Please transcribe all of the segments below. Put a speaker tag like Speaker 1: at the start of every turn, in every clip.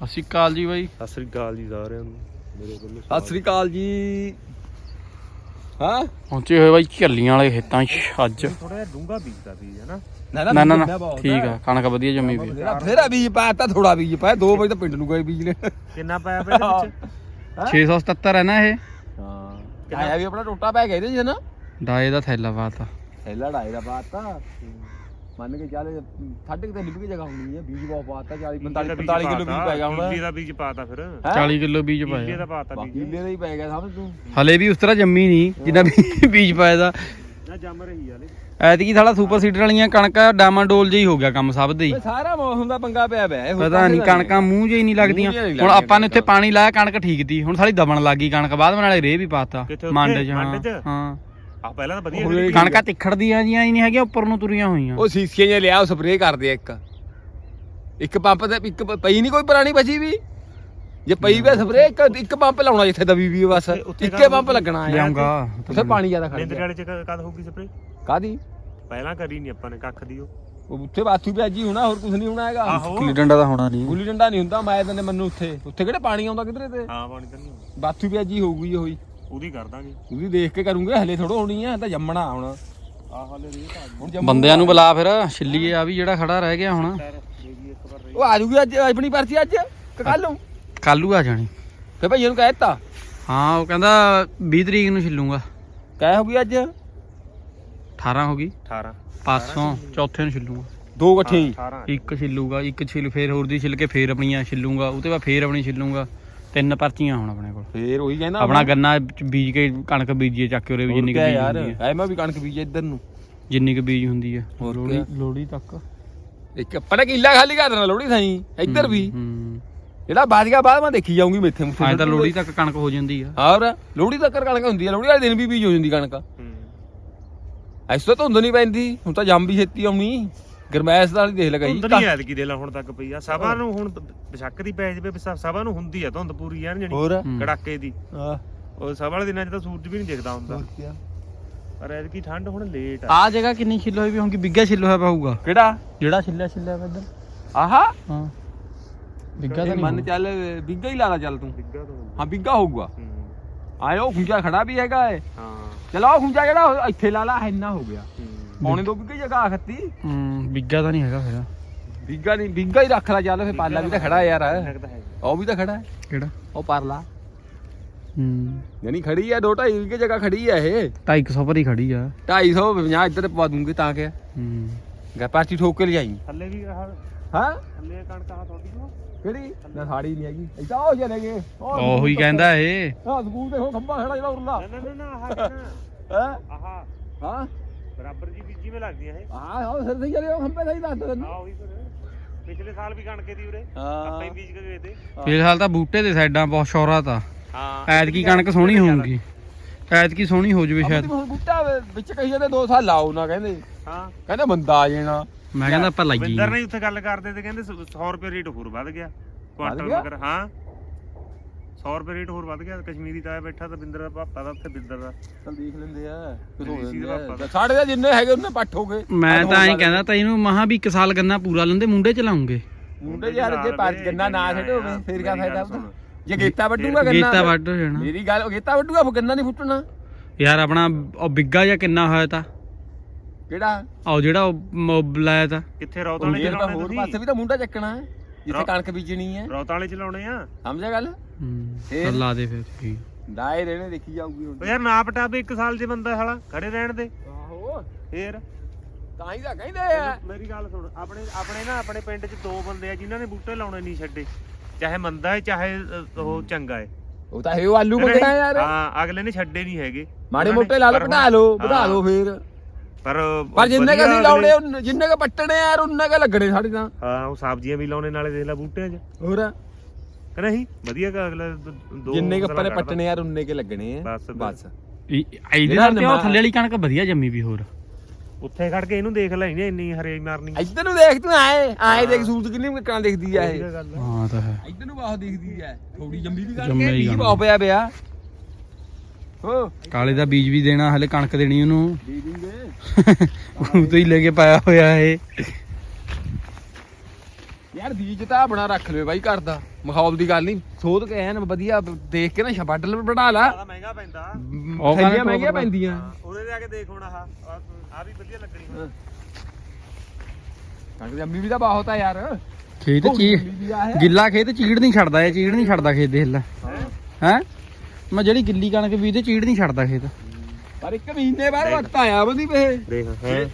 Speaker 1: ਅਕਾਲ ਜੀ ਬਾਈ।
Speaker 2: ਸਤਿ ਸ੍ਰੀ ਅਕਾਲ ਜੀ ਸਾਰਿਆਂ ਨੂੰ। ਮੇਰੇ ਵੱਲੋਂ
Speaker 3: ਸਤਿ ਸ੍ਰੀ ਅਕਾਲ ਜੀ। ਹਾਂ?
Speaker 1: ਪਹੁੰਚੇ ਹੋਏ ਬਾਈ ਝੱਲੀਆਂ ਵਾਲੇ ਖੇਤਾਂ 'ਚ ਅੱਜ।
Speaker 2: ਥੋੜਾ ਜਿਹਾ ਡੂੰਗਾ ਬੀਜਦਾ ਬੀਜ ਹੈ ਨਾ?
Speaker 1: ਨਾ ਨਾ ਨਾ ਠੀਕ ਆ ਕਣਕ ਵਧੀਆ ਜੰਮੀ ਵੀ ਆ।
Speaker 3: ਫੇਰ ਆ ਬੀਜ ਪਾਇਆ ਥੋੜਾ ਬੀਜ ਪਾਇਆ 2 ਵਜੇ ਤਾਂ ਪਿੰਡ ਨੂੰ ਗਏ ਬੀਜ ਲੈ
Speaker 2: ਕਿੰਨਾ ਪਾਇਆ ਪਿਆ ਇਹਦੇ ਵਿੱਚ?
Speaker 1: 677 ਹੈ? ਨਾ ਇਹ।
Speaker 3: ਹਾਂ। ਆਇਆ ਵੀ ਆਪਣਾ ਟੋਟਾ ਪੈ ਗਿਆ ਇਹਦੇ ਚ ਨਾ।
Speaker 1: ਡਾਏ ਦਾ ਥੈਲਾ ਪਾਤਾ।
Speaker 3: ਥੈਲਾ ਢਾਈ ਦਾ ਪਾਤਾ। ਮੰਨ ਕੇ ਚੱਲ ਸਾਢੇ ਕੁ ਤੇ ਨਿਕਲ ਜਗ੍ਹਾ ਹੋਣੀ ਹੈ ਬੀਜ ਬਹੁਤ ਪਾਤਾ 40 45 45 ਕਿਲੋ ਬੀਜ ਪੈ ਗਿਆ ਹੁਣ।
Speaker 2: ਬੀਜ ਦਾ ਬੀਜ ਪਾਤਾ ਫਿਰ।
Speaker 3: ਹੈਂ?
Speaker 1: 40 ਕਿਲੋ ਬੀਜ
Speaker 2: ਬੀਜ
Speaker 1: ਪਾਇਆ
Speaker 2: ਦਾ ਪਾਤਾ ਬੀਜ।
Speaker 3: ਕਿੱਲੇ ਦਾ ਹੀ ਪੈ ਗਿਆ ਸਮਝ ਤੂੰ?
Speaker 1: ਹਲੇ ਵੀ ਉਸ ਤਰ੍ਹਾਂ ਜੰਮੀ ਨਹੀਂ ਜਿੰਨਾ ਬੀਜ ਪਾਇਆ ਦਾ।
Speaker 2: ਨਾ ਜੰਮ ਰਹੀ ਆਲੇ
Speaker 1: ਐਤਕੀ ਸਾਲਾ ਸੁਪਰ ਸੀਡਰ ਵਾਲੀਆਂ ਕਣਕਾਂ ਡਾਮਾਡੋਲ ਜਿਹਾ ਹੀ ਹੋ ਗਿਆ ਕੰਮ ਸਭ ਦੇ ਹੀ।
Speaker 3: ਸਾਰਾ ਮੌਸਮ ਦਾ ਪੰਗਾ ਪਿਆ ਪਿਆ
Speaker 1: ਪਤਾ ਨਹੀਂ
Speaker 3: ਦਾ
Speaker 1: ਕਣਕਾਂ ਮੂੰਹ ਜਿਹੀ ਨਹੀਂ ਲੱਗਦੀਆਂ। ਹੁਣ ਆਪਾਂ ਨੇ ਉੱਥੇ ਪਾਣੀ ਲਾਇਆ ਕਣਕ ਠੀਕ ਤੀ ਹੁਣ ਸਾਲੀ ਦਬਣ ਲੱਗ ਗਈ ਕਣਕ ਬਾਅਦ ਨਾਲੇ ਰੇਹ ਵੀ ਪਾਤਾ? ਮੰਡ 'ਚ
Speaker 2: ਮੰਡ 'ਚ?
Speaker 1: ਹਾਂ ਹਾਂ।
Speaker 2: ਆ ਪਹਿਲਾਂ ਤਾਂ ਵਧੀਆ
Speaker 1: ਕਣਕਾਂ ਤਿੱਖੜਦੀਆਂ ਜੀਆਂ ਹੀ ਨਹੀਂ ਹੈਗੀਆਂ ਉੱਪਰ ਨੂੰ ਤੁਰੀਆਂ ਹੋਈਆਂ।
Speaker 3: ਉਹ ਸੀਸੀਆਂ ਜਿਹਾ ਲਿਆ ਉਹ ਸਪਰੇਅ ਕਰਦੇ ਆ ਇੱਕ। ਇੱਕ ਪੰਪ ਤੇ ਇੱਕ ਪ- ਪਈ ਨਹੀਂ ਕੋਈ ਪੁਰਾਣੀ ਬਚੀ ਵੀ? ਜੇ ਪਈ ਵੀ ਸਪਰੇਅ ਇੱਕ ਇੱਕ ਪੰਪ ਲਾਉਣਾ ਜਿੱਥੇ ਦਬੀ ਵੀ ਆ ਬਸ।
Speaker 2: ਉੱਥੇ- ਉੱਥੇ
Speaker 3: ਇੱਕੇ ਪੰਪ ਲੱਗਣਾ ਹੈ
Speaker 1: ਲਿਆਉਂਗਾ
Speaker 3: ਉੱਥੇ ਪਾਣੀ ਜ਼ਿਆਦਾ ਖੜ
Speaker 2: ਨਿੰਦਰ
Speaker 3: ਗਿਆ।
Speaker 2: ਵਾਲੇ ਚ ਕ- ਕਦ ਹੋਊਗੀ ਸਪਰੇ
Speaker 3: ਕਾਦੀ
Speaker 2: ਪਹਿਲਾਂ ਕਰੀ ਨਹੀਂ ਆਪਾਂ ਨੇ ਕੱਖ ਦੀ ਉਹ।
Speaker 3: ਉਹ ਉੱਥੇ ਬਾਥੂ ਪਿਆਜੀ ਹੋਣਾ ਹੋਰ ਕੁਝ ਨਹੀਂ ਹੋਣਾ ਹੈਗਾ।
Speaker 2: ਆਹੋ।
Speaker 1: ਗੁੱਲੀ ਡੰਡਾ ਤਾਂ ਹੋਣਾ ਨਹੀਂ
Speaker 3: ਗੁੱਲੀ ਡੰਡਾ ਨਹੀਂ ਹੁੰਦਾ ਮੈਂ ਤਾਂ ਮੈਨੂੰ ਉੱਥੇ। ਉੱਥੇ ਕਿਹੜੇ ਪਾਣੀ ਆਉਂਦਾ ਕਿਧਰੇ ਤੇ?
Speaker 2: ਹਾਂ ਪਾਣੀ ਤਾਂ ਨਹੀਂ ਹੋਣਾ।
Speaker 3: ਬਾਥੂ ਪਿਆਜੀ ਹੋਊਗੀ ਹੋਈ
Speaker 2: ਉਹਦੀ ਕਰ ਦਾਂਗੇ।
Speaker 3: ਉਹਦੀ ਦੇਖ ਕੇ ਕਰੂੰਗੇ ਹਲੇ ਥੋੜਾ ਹੋਣੀ ਆ ਤਾਂ ਜੰਮਣਾ ਹੁਣ।
Speaker 2: ਆ ਹਾਲੇ ਰੇ ਤਾਂ
Speaker 3: ਹੁਣ ਜੰਮੂ
Speaker 1: ਬੰਦਿਆਂ ਨੂੰ ਬੁਲਾ ਫਿਰ ਛਿੱਲੀਏ ਆ ਵੀ ਜਿਹੜਾ ਖੜਾ ਰਹਿ ਗਿਆ ਹੁਣ।
Speaker 3: ਉਹ ਆ ਜੂਗੀ ਅੱਜ ਆਪਣੀ ਪਰਚੀ ਅੱਜ ਕੱਲ ਨੂੰ?
Speaker 1: ਕੱਲੂ ਆ ਜਾਣੀ।
Speaker 3: ਫੇ ਭਾਈ ਇਹਨੂੰ ਕਹਿ ਦਿੱਤਾ।
Speaker 1: ਹਾਂ ਉਹ ਕਹਿੰਦਾ 20 ਤਰੀਕ ਨੂੰ ਛਿੱਲੂਗਾ।
Speaker 3: ਕਹਿ ਹੋ ਗਈ ਅੱਜ?
Speaker 1: 18 ਹੋ ਗਈ।
Speaker 2: 18
Speaker 1: ਪਾਸੋਂ ਚੌਥੇ ਨੂੰ ਛਿੱਲੂਗਾ।
Speaker 3: ਦੋ ਇਕੱਠੇ ਹੀ।
Speaker 2: 18
Speaker 1: ਇੱਕ ਛਿੱਲੂਗਾ ਇੱਕ ਛਿੱਲ ਫੇਰ ਹੋਰ ਦੀ ਛਿੱਲ ਕੇ ਫੇਰ ਆਪਣੀਆਂ ਛਿੱਲੂਗਾ ਉਹ ਤੇ ਬਾਅਦ ਫੇਰ ਆਪਣੀ ਛਿੱਲੂਗਾ। ਤਿੰਨ ਪਰਚੀਆਂ ਹੁਣ ਆਪਣੇ ਕੋਲ।
Speaker 3: ਫੇਰ ਉਹੀ ਕਹਿੰਦਾ
Speaker 1: ਆਪਣਾ ਗੰਨਾ ਚ ਬੀਜ ਕੇ ਕਣਕ ਬੀਜੀਏ ਚੱਕ ਕੇ ਉਰੇ ਵੀ ਜਿੰਨੀ ਕੁ
Speaker 3: ਕਿਆ
Speaker 1: ਬੀਜ
Speaker 3: ਯਾਰ
Speaker 1: ਹੁੰਦੀ ਹੈ
Speaker 3: ਐ ਮੈਂ ਵੀ ਕਣਕ ਬੀਜੇ ਇੱਧਰ ਨੂੰ।
Speaker 1: ਜਿੰਨੀ ਕੁ ਬੀਜ ਹੁੰਦੀ ਹੈ
Speaker 3: ਹੋਰ
Speaker 1: ਲੋੜੀ
Speaker 3: ਕਿਆ।
Speaker 1: ਲੋੜੀ ਤੱਕ।
Speaker 3: ਇੱਕ ਪਤਾ ਕਿੱਲਾ ਖਾਲੀ ਕਰ ਦੇਣਾ ਲੋੜੀ ਸਾਈ ਇੱਧਰ ਵੀ।
Speaker 1: ਹੂੰ
Speaker 3: ਜਿਹੜਾ ਬਾਜ ਗਿਆ ਬਾਅਦ ਮੈਂ ਦੇਖੀ ਜਾਊਂਗੀ ਮੇਥੇ ਮੁੱਥੇ
Speaker 1: ਐਂ ਤਾਂ ਲੋੜੀ ਤੱਕ ਕਣਕ ਹੋ ਜਾਂਦੀ ਆ।
Speaker 3: ਹੋਰ ਲੋੜੀ ਤੱਕ ਕਣਕ ਹੁੰਦੀ ਆ ਲੋੜੀ ਵਾਲੇ ਦਿਨ ਵੀ ਬੀਜ ਹੋ ਜਾਂਦੀ ਕਣਕ।
Speaker 2: ਹੂੰ।
Speaker 3: ਐਸ ਤੋਂ ਧੁੰਦ ਨਹੀਂ ਪੈਂਦੀ ਹੁਣ ਤਾਂ ਜੰਮ ਵੀ ਛੇਤੀ ਆਉਣੀ। ਗਰਮੈਸ਼ ਨਾਲ ਹੀ ਦੇਖ ਲਗਾਈ
Speaker 2: ਧੁੰਦ ਨਹੀਂ ਐਤਕੀ ਦੇ ਲਾ ਹੁਣ ਤੱਕ ਪਈ ਆ। ਸਭਾ ਨੂੰ ਹੁਣ ਬਸ਼ੱਕ ਦੀ ਪੈ ਜਵੇ ਸਭਾ ਨੂੰ ਹੁੰਦੀ ਆ ਧੁੰਦ ਪੂਰੀ ਯਾਰ ਜਣੀ
Speaker 3: ਹੋਰ।
Speaker 2: ਕੜਾਕੇ ਦੀ।
Speaker 3: ਆ
Speaker 2: ਉਹ ਸਭਾ ਵਾਲੇ ਦਿਨਾਂ 'ਚ ਤਾਂ ਸੂਰਜ ਵੀ ਨਹੀਂ ਦਿਖਦਾ ਹੁੰਦਾ। ਪਰ ਐਤਕੀ ਠੰਡ ਹੁਣ ਲੇਟ ਆ।
Speaker 1: ਆ ਜਗ੍ਹਾ ਕਿੰਨੀ ਛਿੱਲ ਹੋਈ ਵੀ ਹੋਊਗੀ ਬਿੱਗਾ ਛਿੱਲ ਹੋਇਆ ਪਾਊਗਾ?
Speaker 3: ਕਿਹੜਾ?
Speaker 1: ਜਿਹੜਾ ਛਿੱਲਿਆ ਛਿੱਲਿਆ ਵਾ ਇੱਧਰ।
Speaker 3: ਆਹਾ?
Speaker 1: ਹਾਂ। ਬਿੱਗਾ ਤਾਂ
Speaker 3: ਇਹ
Speaker 1: ਨਹੀਂ
Speaker 3: ਮੰਨ ਚੱਲ ਬਿੱਗਾ ਹੀ ਲਾ ਲਾ ਚੱਲ ਤੂੰ।
Speaker 2: ਡਿੱਗਾ ਤਾਂ ਹੁੰਦਾ।
Speaker 3: ਹਾਂ ਬਿੱਗਾ ਹੋਊਗਾ।
Speaker 2: ਹੂੰ।
Speaker 3: ਆਇਓ ਖੁੰਝਾ ਖੜਾ ਵੀ ਹੈਗਾ ਏ।
Speaker 2: ਹਾਂ।
Speaker 3: ਚਲੋ ਉਹ ਖੁੰਝਾ ਜਿਹੜਾ ਉਹ ਇੱਥੇ ਲਾ ਲਾ ਇੰਨਾ ਹੋ ਗਿਆ।
Speaker 2: ਹੂੰ।
Speaker 3: ਪੌਣੇ ਦੋ ਬਿੱਗੇ ਜਗ੍ਹਾ ਆਖਤੀ
Speaker 1: ਹੂੰ ਬਿੱਗਾ ਤਾਂ ਨਹੀਂ ਹੈਗਾ ਫਿਰ।
Speaker 3: ਬਿੱਗਾ ਨਹੀਂ ਬਿੱਗਾ ਹੀ ਰੱਖ ਲੈ ਚੱਲ ਫੇ ਪਾਲਾ ਵੀ ਤਾਂ ਖੜਾ ਯਾਰ।
Speaker 2: ਹੈ
Speaker 3: ਉਹ ਵੀ ਤਾਂ ਖੜਾ। ਹੈ
Speaker 1: ਕਿਹੜਾ?
Speaker 3: ਉਹ ਪਰਲਾ।
Speaker 1: ਹੂੰ।
Speaker 3: ਯਾਨੀ ਖੜੀ ਆ ਦੋ ਢਾਈ ਬਿੱਗੇ ਜਗ੍ਹਾ ਖੜੀ ਆ ਇਹ।
Speaker 1: 250 ਪਰ ਹੀ ਖੜੀ ਆ।
Speaker 3: 250 ਇੱਧਰ ਪਵਾ ਦੂੰਗੇ ਤਾਂ ਕਿ
Speaker 1: ਹੂੰ।
Speaker 3: ਗਾ ਪਾਰਟੀ ਠੋਕ ਕੇ
Speaker 2: ਥੱਲੇ ਵੀ ਆਹ
Speaker 3: ਹਾਂ?
Speaker 2: ਥੱਲੇ ਕਣਕ ਆ ਤੁਹਾਡੀ ਨੂੰ
Speaker 3: ਕਿਹੜੀ? ਨਾ ਸਾੜੀ ਨਹੀਂ ਹੈਗੀ। ਇਦਾਂ ਉਹ ਚਲੇ ਗਏ
Speaker 1: ਉਹੀ ਕਹਿੰਦਾ ਇਹ।
Speaker 3: ਹਾਂ ਸਕੂਲ ਦੇਖੋ ਖੰਭਾ ਖੜਾ ਜਿਹੜਾ ਉਰਲਾ।
Speaker 2: ਨਾ ਨਾ ਨਾ ਆਹ ਕਿੰਨਾ?
Speaker 3: ਹੈ? ਹਾਂ
Speaker 2: ਬਰਾਬਰ ਜੀ ਬੀਜੀ ਮੇ ਲੱਗਦੀਆਂ ਇਹ।
Speaker 3: ਹਾਂ ਹਾਂ ਸਿਰ ਤੇ ਚਲੇ ਉਹ ਖੰਭੇ ਸਹੀ ਦੱਸ ਤੈਨੂੰ
Speaker 2: ਆ ਉਹੀ ਫਿਰ। ਪਿਛਲੇ ਸਾਲ ਵੀ ਕਣਕੇ ਦੀ ਉਰੇ ਆਪਾਂ ਹੀ ਬੀਜ ਕੇ ਗਏ ਤੇ।
Speaker 1: ਫਿਲਹਾਲ ਤਾਂ ਬੂਟੇ ਦੇ ਸਾਈਡਾਂ ਬਹੁਤ ਸ਼ੌਰਾ ਤਾਂ।
Speaker 2: ਹਾਂ।
Speaker 1: ਐਤਕੀ ਕਣਕ ਸੋਹਣੀ ਹੋਊਗੀ। ਐਤਕੀ ਸੋਹਣੀ ਹੋ ਜਵੇ ਸ਼ਾਇਦ।
Speaker 3: ਬੂਟਾ ਵਿੱਚ ਕਹੀ ਜਾਂਦੇ 2 ਸਾਲ ਲਾਓ ਨਾ ਕਹਿੰਦੇ।
Speaker 2: ਹਾਂ।
Speaker 3: ਕਹਿੰਦੇ ਬੰਦਾ ਆ ਜਾਣਾ
Speaker 1: ਮੈਂ ਕਹਿੰਦਾ ਆਪਾਂ ਲਾਈਏ
Speaker 2: ਵਿੰਦਰ ਨੇ। ਉੱਥੇ ਗੱਲ ਕਰਦੇ ਤੇ ਕਹਿੰਦੇ 100 ਰੁਪਏ ਰੇਟ ਹੋਰ ਵੱਧ ਗਿਆ। ਕੁਆਂਟਲ
Speaker 3: ਗਿਆ?
Speaker 2: ਮਗਰ ਹਾਂ। 100 ਰੁਪਏ ਰੇਟ ਹੋਰ ਵੱਧ ਗਿਆ ਕਸ਼ਮੀਰੀ ਤਾਇਆ ਬੈਠਾ ਤਾਂ ਬਿੰਦਰ ਦਾ ਪਾਪਾ ਦਾ ਉੱਥੇ ਬਿੰਦਰ ਦਾ।
Speaker 3: ਚਲ ਦੇਖ ਲੈਂਦੇ ਆ
Speaker 2: ਰੀਸੀ ਦੇ ਪਾਪਾ। ਦਾ।
Speaker 3: ਸਾਡੇ ਦਾ ਜਿੰਨੇ ਹੈਗੇ ਉਹਨੇ ਪੱਠ ਹੋ ਗਏ।
Speaker 1: ਮੈਂ ਤਾਂ ਐਂ ਕਹਿੰਦਾ ਤਾਂ ਇਹਨੂੰ ਮਹਾ ਵੀ ਇੱਕ ਸਾਲ ਗੰਨਾ ਪੂਰਾ ਲੈਂਦੇ ਮੁੰਡੇ ਚਲਾਉਂਗੇ।
Speaker 3: ਮੁੰਡੇ ਯਾਰ ਜੇ ਪੰਜ ਗੰਨਾ ਨਾ ਛੱਡੋਗੇ ਫੇਰ
Speaker 2: ਮੇਰੀ
Speaker 3: ਫਾਇਦਾ ਉਹਦਾ? ਜੇ ਗੇਤਾ ਵੱਡੂਗਾ ਗੰਨਾ
Speaker 1: ਗੀਤਾ ਵੱਢ ਹੋ ਜਾਣਾ।
Speaker 3: ਮੇਰੀ ਗੱਲ ਗੇਤਾ ਵੱਡੂਗਾ ਫਿਰ ਗੰਨਾ ਨਹੀਂ ਫੁੱਟਣਾ।
Speaker 1: ਯਾਰ ਆਪਣਾ ਉਹ ਬਿੱਗਾ ਜਾਂ ਕਿੰਨਾ ਹੋਇਆ ਤਾਂ?
Speaker 3: ਕਿਹੜਾ?
Speaker 1: ਉਹ ਜਿਹੜਾ ਉਹ ਲਾਇਆ ਤਾਂ।
Speaker 2: ਕਿੱਥੇ ਰੌਤ ਵਾਲੇ
Speaker 3: ਇਹ ਤਾਂ ਹੋਰ
Speaker 2: ਤੁਸੀਂ?
Speaker 3: ਪਾਸੇ ਵੀ ਤਾਂ ਮੁੰਡਾ ਚੱਕਣਾ ਹੈ। ਜਿੱਥੇ ਕਣਕ ਬੀਜਣੀ ਹੈ।
Speaker 2: ਰੌਤ ਵਾਲੇ ਚਲਾਉਣੇ ਆ।
Speaker 3: ਸਮਝਿਆ ਗੱਲ?
Speaker 1: ਹੂੰ ਲਾ ਦੇ ਫਿਰ ਠੀਕ।
Speaker 3: ਦਾਏ ਦੇਣੇ ਦੇਖੀ ਜਾਊਗੀ ਹੁਣ।
Speaker 2: ਉਹ ਯਾਰ ਨਾ ਪਟਾਵੇ ਇੱਕ ਸਾਲ ਦੇ ਬੰਦਾ ਹਾਲਾ ਖੜੇ ਰਹਿਣ ਦੇ।
Speaker 3: ਆਹੋ।
Speaker 2: ਫੇਰ?
Speaker 3: ਤਾਂ ਹੀ ਤਾਂ ਕਹਿੰਦੇ ਆ।
Speaker 2: ਮੇਰੀ ਗੱਲ ਸੁਣ ਆਪਣੇ ਆਪਣੇ ਨਾ ਆਪਣੇ ਪਿੰਡ 'ਚ ਦੋ ਬੰਦੇ ਆ ਜਿਨ੍ਹਾਂ ਨੇ ਬੂਟੇ ਲਾਉਣੇ ਨਹੀਂ ਛੱਡੇ। ਚਾਹੇ ਮੰਦਾ ਹੈ ਚਾਹੇ ਉਹ ਚੰਗਾ ਹੈ।
Speaker 3: ਉਹ ਤਾਂ ਇਹ ਆਲੂ ਮੰਗਣਾ ਯਾਰ।
Speaker 2: ਹਾਂ ਅਗਲੇ ਨੇ ਛੱਡੇ ਨਹੀਂ ਹੈਗੇ।
Speaker 3: ਮਾੜੇ ਮੋਟੇ ਲਾ ਲਓ ਵਧਾ ਲਓ ਵਧਾ
Speaker 2: ਹਾਂ।
Speaker 3: ਲਓ ਫੇਰ।
Speaker 2: ਪਰ
Speaker 3: ਪਰ ਜਿੰਨੇ ਕ ਅਸੀਂ ਲਾਉਣੇ ਉਨ- ਜਿੰਨੇ ਕ ਪੱਟਣੇ ਆ ਯਾਰ ਉਨੇ ਕ ਲੱਗਣੇ ਸਾਡੇ ਤਾਂ।
Speaker 2: ਹਾਂ ਉਹ ਸਬਜ਼ੀਆਂ ਵੀ ਲਾਉਣੇ ਨਾਲੇ ਦੇਖ ਲੈ ਬੂਟਿਆਂ 'ਚ।
Speaker 3: ਹੋਰ?
Speaker 2: ਕਿ ਨਹੀਂ? ਵਧੀਆ ਕ ਅਗਲਾ ਦ- ਦੋ
Speaker 3: ਜਿੰਨੇ ਕ ਆਪਾਂ ਨੇ। ਪੱਟਣੇ ਯਾਰ ਉਨੇ ਕ ਲੱਗਣੇ ਆ।
Speaker 2: ਬਸ,
Speaker 3: ਬਸ।
Speaker 1: ਇਹ- ਇਹਦੇ ਨਾਲ ਤੇ ਉਹ
Speaker 3: ਨਿਮਾ-
Speaker 1: ਥੱਲੇ ਵਾਲੀ ਕਣਕ ਵਧੀਆ ਜੰਮੀ ਵੀ ਹੋਰ।
Speaker 2: ਉੱਥੇ ਖੜ ਕੇ ਇਹਨੂੰ ਦੇਖ ਲੈ ਇਹਨੇ ਇੰਨੀ ਹਰੇ ਮਾਰਨੀ।
Speaker 3: ਇੱਧਰ ਨੂੰ ਦੇਖ ਤੂੰ ਆਏ ਆਏ ਦੇਖ ਸੂਰਜ ਕਿੰਨੀ ਕਿੰਨਾ ਦਿਖਦੀ ਆ ਇਹ।
Speaker 2: ਤਾਂ ਗੱਲ ਆ।
Speaker 1: ਹਾਂ ਤਾਂ ਹੈ।
Speaker 3: ਇੱਧਰ ਨੂੰ ਬਹੁਤ ਦਿਖਦੀ ਆ ਥੋੜੀ ਜੰਮੀ ਵੀ ਕਰਕੇ
Speaker 1: ਹੀ
Speaker 3: ਵੀ। ਬਹੁਤ ਪਿਆ ਪਿਆ। ਹੋ
Speaker 1: ਕਾਲੇ ਦਾ ਬੀਜ ਵੀ ਦੇਣਾ ਹਲੇ ਕਣਕ ਦੇਣੀ ਉਹਨੂੰ।
Speaker 3: ਦੇ ਦੂੰਗੇ
Speaker 1: ਉਹ ਤੋਂ ਹੀ ਲੈ ਕੇ ਪਾਇਆ ਹੋਇਆ ਇਹ।
Speaker 3: ਯਾਰ ਬੀਜ ਤਾਂ ਆਪਣਾ ਰੱਖ ਲਿਓ ਬਾਈ ਘਰ ਦਾ ਮਖੌਲ ਦੀ ਗੱਲ ਨਹੀਂ। ਸੋਧ ਕੇ ਐਨ ਵਧੀਆ ਦੇਖ ਕੇ ਨਾ ਛੱਡ ਬਣਾ ਲਾ।
Speaker 2: ਜ਼ਿਆਦਾ ਮਹਿੰਗਾ ਪੈਂਦਾ।
Speaker 1: ਉਹ ਕਹਿੰਦਾ
Speaker 3: ਮਹਿੰਗੀਆਂ ਪੈਂਦੀਆਂ।
Speaker 2: ਉਹਦੇ ਜਾ ਕੇ ਦੇਖ ਹੁਣ ਆਹ ਆ ਵੀ ਵਧੀਆ ਲੱਗਣੀ ਹੁਣ।
Speaker 3: ਕਣਕ ਦੀ ਅੰਬੀ ਵੀ ਤਾਂ ਬਹੁਤ ਆ ਯਾਰ।
Speaker 1: ਖੇਤ ਚੀ ਗਿੱਲਾ ਖੇਤ ਚੀੜ ਨਹੀਂ ਛੱਡਦਾ ਇਹ ਚੀੜ ਨਹੀਂ ਛੱਡਦਾ ਖੇਤ ਦੇ ਹਿੱਲਾ ਹੈ? ਮੈਂ ਜਿਹੜੀ ਗਿੱਲੀ ਕਣਕ ਵੀ ਤੇ ਚੀੜ ਨਹੀਂ ਛੱਡਦਾ ਖੇਤ।
Speaker 3: ਪਰ ਇੱਕ ਮਹੀਨੇ ਬਾਅਦ ਵਕਤ ਆਇਆ ਬੰਦੀ ਵੇ।
Speaker 2: ਦੇਖ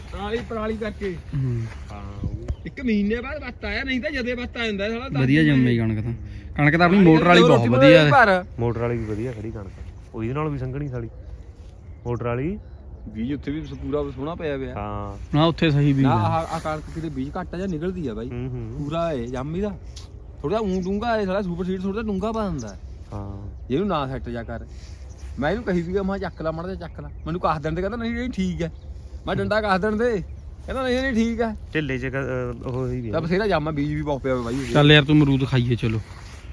Speaker 3: ਪਰਾਲੀ ਪਰਾਲੀ ਕਰਕੇ।
Speaker 1: ਹੂੰ।
Speaker 2: ਹਾਂ।
Speaker 3: ਇੱਕ ਮਹੀਨੇ ਬਾਅਦ ਵਕਤ ਆਇਆ ਨਹੀਂ ਤਾਂ ਜਦੇ ਵਕਤ ਆ ਜਾਂਦਾ ਸਾਲਾ
Speaker 1: ਵਧੀਆ ਜੰਮੀ ਕਣਕ ਤਾਂ। ਕਣਕ ਤਾਂ ਆਪਣੀ ਮੋਟਰ ਵਾਲੀ ਬਹੁਤ ਵਧੀਆ ਹੈ।
Speaker 3: ਪਰ
Speaker 2: ਮੋਟਰ ਵਾਲੀ ਵੀ ਵਧੀਆ ਖੜੀ ਕਣਕ। ਉਹਦੇ ਨਾਲ ਵੀ ਸੰਘਣੀ ਸਾਲੀ। ਮੋਟਰ ਵਾਲੀ।
Speaker 3: ਬੀਜ ਉੱਥੇ ਵੀ ਪੂਰਾ ਸੋਹਣਾ ਪਿਆ ਪਿਆ
Speaker 2: ਹਾਂ।
Speaker 1: ਨਾ ਉੱਥੇ ਸਹੀ ਵੀ
Speaker 3: ਨਾ ਆਹ ਆਹ ਕਣਕ ਕਿਤੇ ਬੀਜ ਘੱਟ ਜਾਂ ਨਿਕਲਦੀ ਆ ਬਾਈ।
Speaker 2: ਹੂੰ ਹੂੰ।
Speaker 3: ਪੂਰਾ ਏ ਜਾਮੀ ਦਾ। ਥੋੜਾ ਊਂ ਡੂੰਗਾ ਏ ਸਾਲਾ ਸੁਪਰ ਸੀਡ ਥੋੜਾ ਡੂੰਗਾ ਪਾ ਹੁੰਦਾ
Speaker 2: ਹਾਂ
Speaker 3: ਇਹਨੂੰ ਨਾ ਸੈੱਟ ਜਾ ਕਰ। ਮੈਂ ਇਹਨੂੰ ਕਹੀ ਸੀਗਾ ਮੈਂ ਕਿਹਾ ਚੱਕ ਲਾ ਮੜ ਜਾ ਚੱਕ ਲਾ। ਮੈਨੂੰ ਕਾਹ ਦੇਣ ਤੇ ਕਹਿੰਦਾ ਨਹੀਂ ਨਹੀਂ ਠੀਕ ਹੈ। ਮੈਂ ਡੰਡਾ ਕਾਹ ਦੇਣ ਦੇ? ਕਹਿੰਦਾ ਨਹੀਂ ਨਹੀਂ ਠੀਕ ਹੈ।
Speaker 2: ਢਿੱਲੇ ਚ ਕ- ਉਹ ਹੀ ਵੀ
Speaker 3: ਤਾਂ ਬਥੇਰਾ ਜਾਮਾ ਬੀਜ ਵੀ ਬਹੁਤ ਪਿਆ ਹੋਇਆ ਬਾਈ।
Speaker 1: ਚੱਲ ਯਾਰ ਤੂੰ ਅਮਰੂਦ ਖਾਈਏ ਚਲੋ।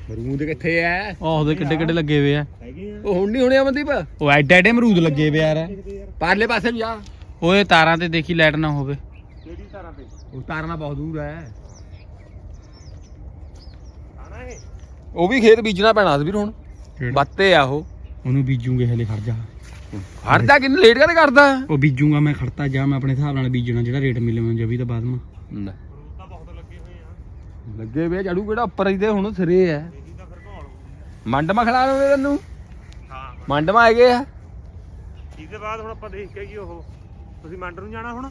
Speaker 3: ਮਰੂਦ ਕਿੱਥੇ ਐ?
Speaker 1: ਆਹ ਉਹਦੇ ਕਿੱਡੇ ਕਿੱਡੇ ਲੱਗੇ ਹੋਏ ਆ।
Speaker 2: ਹੈਗੇ ਆ।
Speaker 3: ਉਹ ਹੁਣ ਨਹੀਂ ਹੋਣੇ ਅਮਨਦੀਪ
Speaker 1: ਉਹ ਐਡੇ ਐਡੇ ਅਮਰੂਦ ਲੱਗੇ ਹੋਏ ਯਾਰ।
Speaker 3: ਪਰਲੇ ਪਾਸੇ ਵੀ ਜਾ
Speaker 1: ਓਏ ਤਾਰਾਂ ਤੇ ਦੇਖੀ ਲਾਈਟ ਨਾ ਹੋਵੇ।
Speaker 2: ਕਿਹੜੀ ਤਰ੍ਹਾਂ ਤੇ?
Speaker 3: ਉਹ ਤਾਰਨਾ ਬਹੁਤ ਦੂਰ ਐ। ਉਹ ਵੀ ਖੇਤ ਬੀਜਣਾ ਪੈਣਾ ਸੀ ਵੀਰ ਹੁਣ। ਬੱਤੇ ਆ ਉਹ।
Speaker 1: ਉਹਨੂੰ ਬੀਜੂਗੇ ਹਲੇ ਖੜ ਜਾ।
Speaker 3: ਹਟਦਾ ਕਿੰਨੇ ਲੇਟ ਕਦੇ ਕਰਦਾ?
Speaker 1: ਉਹ ਬੀਜੂਗਾ ਮੈਂ ਖੜਤਾ ਜਾ ਮੈਂ ਆਪਣੇ ਹਿਸਾਬ ਨਾਲ ਬੀਜਣਾ ਜਿਹੜਾ ਰੇਟ ਮਿਲੇ ਮੈਨੂੰ ਜਵੀ ਤਾਂ ਬਾਅਦ ਮਾ।
Speaker 2: ਲੱਗੇ ਹੋਏ ਆ
Speaker 3: ਲੱਗੇ ਵੇ ਝਾੜੂ ਕਿਹੜਾ ਉੱਪਰ ਇਹਦੇ ਹੁਣ ਸਿਰੇ ਐ
Speaker 2: ਇਹਦੀ ਤਾਂ ਫਿਰ ਘੋਲ
Speaker 3: ਮੰਡ ਮਾ ਖੜਾ ਲਓਗੇ ਤੈਨੂੰ
Speaker 2: ਹਾਂ
Speaker 3: ਮੰਡ ਮਾ ਹੈਗੇ ਆ।
Speaker 2: ਇਹਦੇ ਬਾਅਦ ਹੁਣ ਆਪਾਂ ਦੇਖ ਕੇ ਕੀ ਉਹ। ਤੁਸੀਂ ਮੰਡ ਨੂੰ ਜਾਣਾ ਹੁਣ?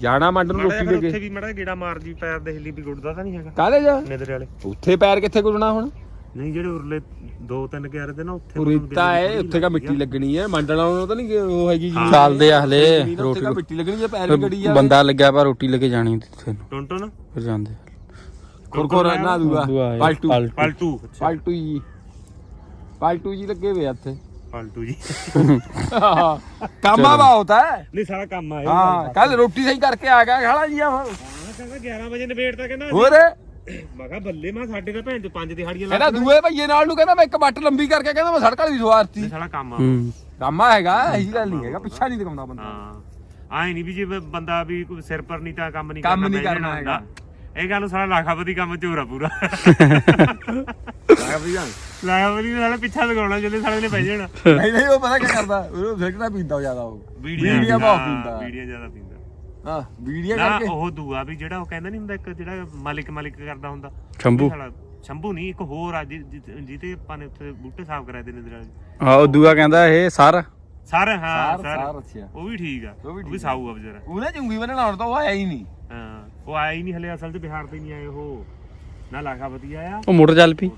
Speaker 3: ਜਾਣਾ ਮੰਡ ਨੂੰ
Speaker 2: ਮਾੜਾ
Speaker 3: ਰੋਟੀ
Speaker 2: ਜਿਹਾ
Speaker 3: ਦੇ
Speaker 2: ਫਿਰ
Speaker 3: ਕੇ।
Speaker 2: ਉੱਥੇ ਵੀ ਮੜਾ ਗੇੜਾ ਮਾਰ ਜੀ ਪੈਰ ਦੇ ਹਿੱਲੀ ਵੀ ਗੁੱਟਦਾ ਤਾਂ ਨਹੀਂ ਹੈਗਾ।
Speaker 3: ਕਾਹਦੇ ਜਾ?
Speaker 2: ਨੇਦਰੇ ਵਾਲੇ।
Speaker 3: ਉੱਥੇ ਪੈਰ ਕਿੱਥੇ ਗੁਰਨਾ ਹੁਣ?
Speaker 2: ਨਹੀਂ ਜਿਹੜੇ ਉਰਲੇ ਦੋ ਤਿੰਨ ਕਿਆਰੇ ਦੇ ਨਾ ਉੱਥੇ
Speaker 3: ਉਰੀਤਾ ਹੈ ਉੱਥੇ ਕਾ ਮਿੱਟੀ ਲੱਗਣੀ ਹੈ ਮੰਡਣਾ ਉਹ ਤਾਂ ਨਹੀਂ ਉਹ ਹੈਗੀ ਜੀ।
Speaker 1: ਚੱਲਦੇ ਆ ਹਲੇ
Speaker 3: ਉੱਥੇ ਕਾ ਮਿੱਟੀ ਲੱਗਣੀ ਹੈ ਪੈਰ ਵੀ ਗੜੀ ਆ।
Speaker 1: ਬੰਦਾ ਲੱਗਿਆ ਪਰ ਰੋਟੀ ਲੈ ਕੇ ਜਾਣੀ ਉੱਥੇ ਨੂੰ।
Speaker 2: ਟੁੰਨ ਟੁੰਨ?
Speaker 1: ਫਿਰ ਜਾਂਦੇ
Speaker 3: ਖੁਰਖੁਰ ਨਾ ਦੂਗਾ
Speaker 1: ਦੂਆ।
Speaker 3: ਪਲਟੂ
Speaker 1: ਪਲਟੂ।
Speaker 2: ਪਲਟੂ
Speaker 3: ਜੀ। ਪਲਟੂ ਜੀ ਲੱਗੇ ਵੇ ਇੱਥੇ
Speaker 2: ਪਲਟੂ ਜੀ।
Speaker 3: ਕੰਮਾ ਬਹੁਤ ਹੈ
Speaker 2: ਨਹੀਂ ਸਾਰਾ ਕੰਮ ਆ
Speaker 3: ਹਾਂ ਕੱਲ ਰੋਟੀ ਸਹੀ ਕਰਕੇ ਆ ਗਿਆ ਖਾਲਾ ਜੀ ਆ ਹੁਣ
Speaker 2: ਕਹਿੰਦਾ 11 ਵਜੇ ਨਿਬੇੜਦਾ ਕਹਿੰਦਾ
Speaker 3: ਹੋਰ?
Speaker 2: ਮੈਂ ਕਿਹਾ ਬੱਲੇ ਮੈਂ ਸਾਡੇ ਤਾਂ ਭੈਣ ਚ ਪੰਜ ਦਿਹਾੜੀਆਂ
Speaker 3: ਕਹਿੰਦਾ ਦੂਏ ਭਈਏ ਨਾਲ ਨੂੰ ਕਹਿੰਦਾ ਮੈਂ ਇੱਕ ਬੱਟ ਲੰਬੀ ਕਰਕੇ ਕਹਿੰਦਾ ਮੈਂ ਸੜਕ ਵਾਲੀ ਸਵਾਰਤੀ
Speaker 2: ਸਾਲਾ ਕੰਮ ਆ।
Speaker 3: ਕੰਮਾ ਹੈਗਾ ਇਹੀ ਗੱਲ ਨਹੀਂ ਹੈਗਾ ਪਿੱਛਾ ਨਹੀਂ ਦਿਖਾਉਂਦਾ ਬੰਦਾ।
Speaker 2: ਹਾਂ। ਆਏ ਨਹੀਂ ਵੀ ਜੇ ਬੰਦਾ ਵੀ ਕੋਈ ਸਿਰ ਪਰ ਨਹੀਂ ਤਾਂ ਕੰਮ ਨਹੀਂ
Speaker 3: ਕੰਮ ਨਹੀਂ ਕਰਨਾ ਹੈਗਾ।
Speaker 2: ਇਹ ਗੱਲ ਸਾਲਾ ਲਾਖਾਪਤੀ ਕੰਮ ਚੋਰਾ ਪੂਰਾ।
Speaker 3: ਵੀ ਜਾਣ
Speaker 2: ਲਾਖਾਪਤੀ ਨੇ ਸਾਲਾ ਪਿੱਛਾ ਲਗਾਉਣਾ ਜਦੋਂ ਸਾਲੇ ਨੇ ਬਹਿ ਜਾਣਾ।
Speaker 3: ਨਹੀਂ ਨਹੀਂ ਉਹ ਪਤਾ ਕੀ ਕਰਦਾ? ਉਹ ਸਿਗਰਟਾਂ ਪੀਂਦਾ ਜ਼ਿਆਦਾ ਉਹ। ਬੀੜੀਆਂ ਬਹੁਤ ਪੀਂਦਾ।
Speaker 2: ਵੀਡੀਓ ਜ਼ਿਆਦਾ ਪੀਂਦਾ।
Speaker 3: ਹਾਂ ਬੀੜੀਆਂ
Speaker 2: ਨਾ
Speaker 3: ਕਰਕੇ।
Speaker 2: ਉਹ ਦੂਆ ਵੀ ਜਿਹੜਾ ਉਹ ਕਹਿੰਦਾ ਨਹੀਂ ਹੁੰਦਾ ਇੱਕ ਜਿਹੜਾ ਮਾਲਿਕ ਮਾਲਿਕ ਕਰਦਾ ਹੁੰਦਾ।
Speaker 1: ਸ਼ੰਭੂ।
Speaker 2: ਸਾਲਾ ਸ਼ੰਭੂ ਨਹੀਂ ਇੱਕ ਹੋਰ ਆ ਜਿ- ਆਪਾਂ ਨੇ ਉੱਥੇ ਬੂਟੇ ਸਾਫ਼ ਕਰਾਏ ਦੇ ਨੇ ਨਾਲ।
Speaker 1: ਆ ਉਹ ਦੂਆ ਕਹਿੰਦਾ ਇਹ ਸਰ।
Speaker 2: ਸਰ ਹਾਂ
Speaker 3: ਸਾਰ
Speaker 2: ਸਰ।
Speaker 3: ਸਾਰ ਅੱਛਾ।
Speaker 2: ਉਹ ਵੀ ਠੀਕ ਆ
Speaker 3: ਉਹ ਵੀ
Speaker 2: ਉਹ ਵੀ
Speaker 3: ਠੀਕ
Speaker 2: ਸਾਊ ਆ ਵਿਚਾਰਾ।
Speaker 3: ਉਹਨੇ ਚੁੰਗੀ ਬੰਨਣਾ ਹੁਣ ਤਾਂ ਉਹ ਆਇਆ ਹੀ ਨਹੀਂ
Speaker 2: ਹਾਂ ਉਹ ਆਇਆ ਹੀ ਨਹੀਂ ਹਲੇ ਅਸਲ ਤੇ ਬਿਹਾਰ ਤੇ ਨਹੀਂ ਆਏ ਉਹ। ਨਾ ਲਾਖਾਪਤੀ ਆਇਆ
Speaker 1: ਉਹ ਮੋਟਰ ਚੱਲ ਪਈ।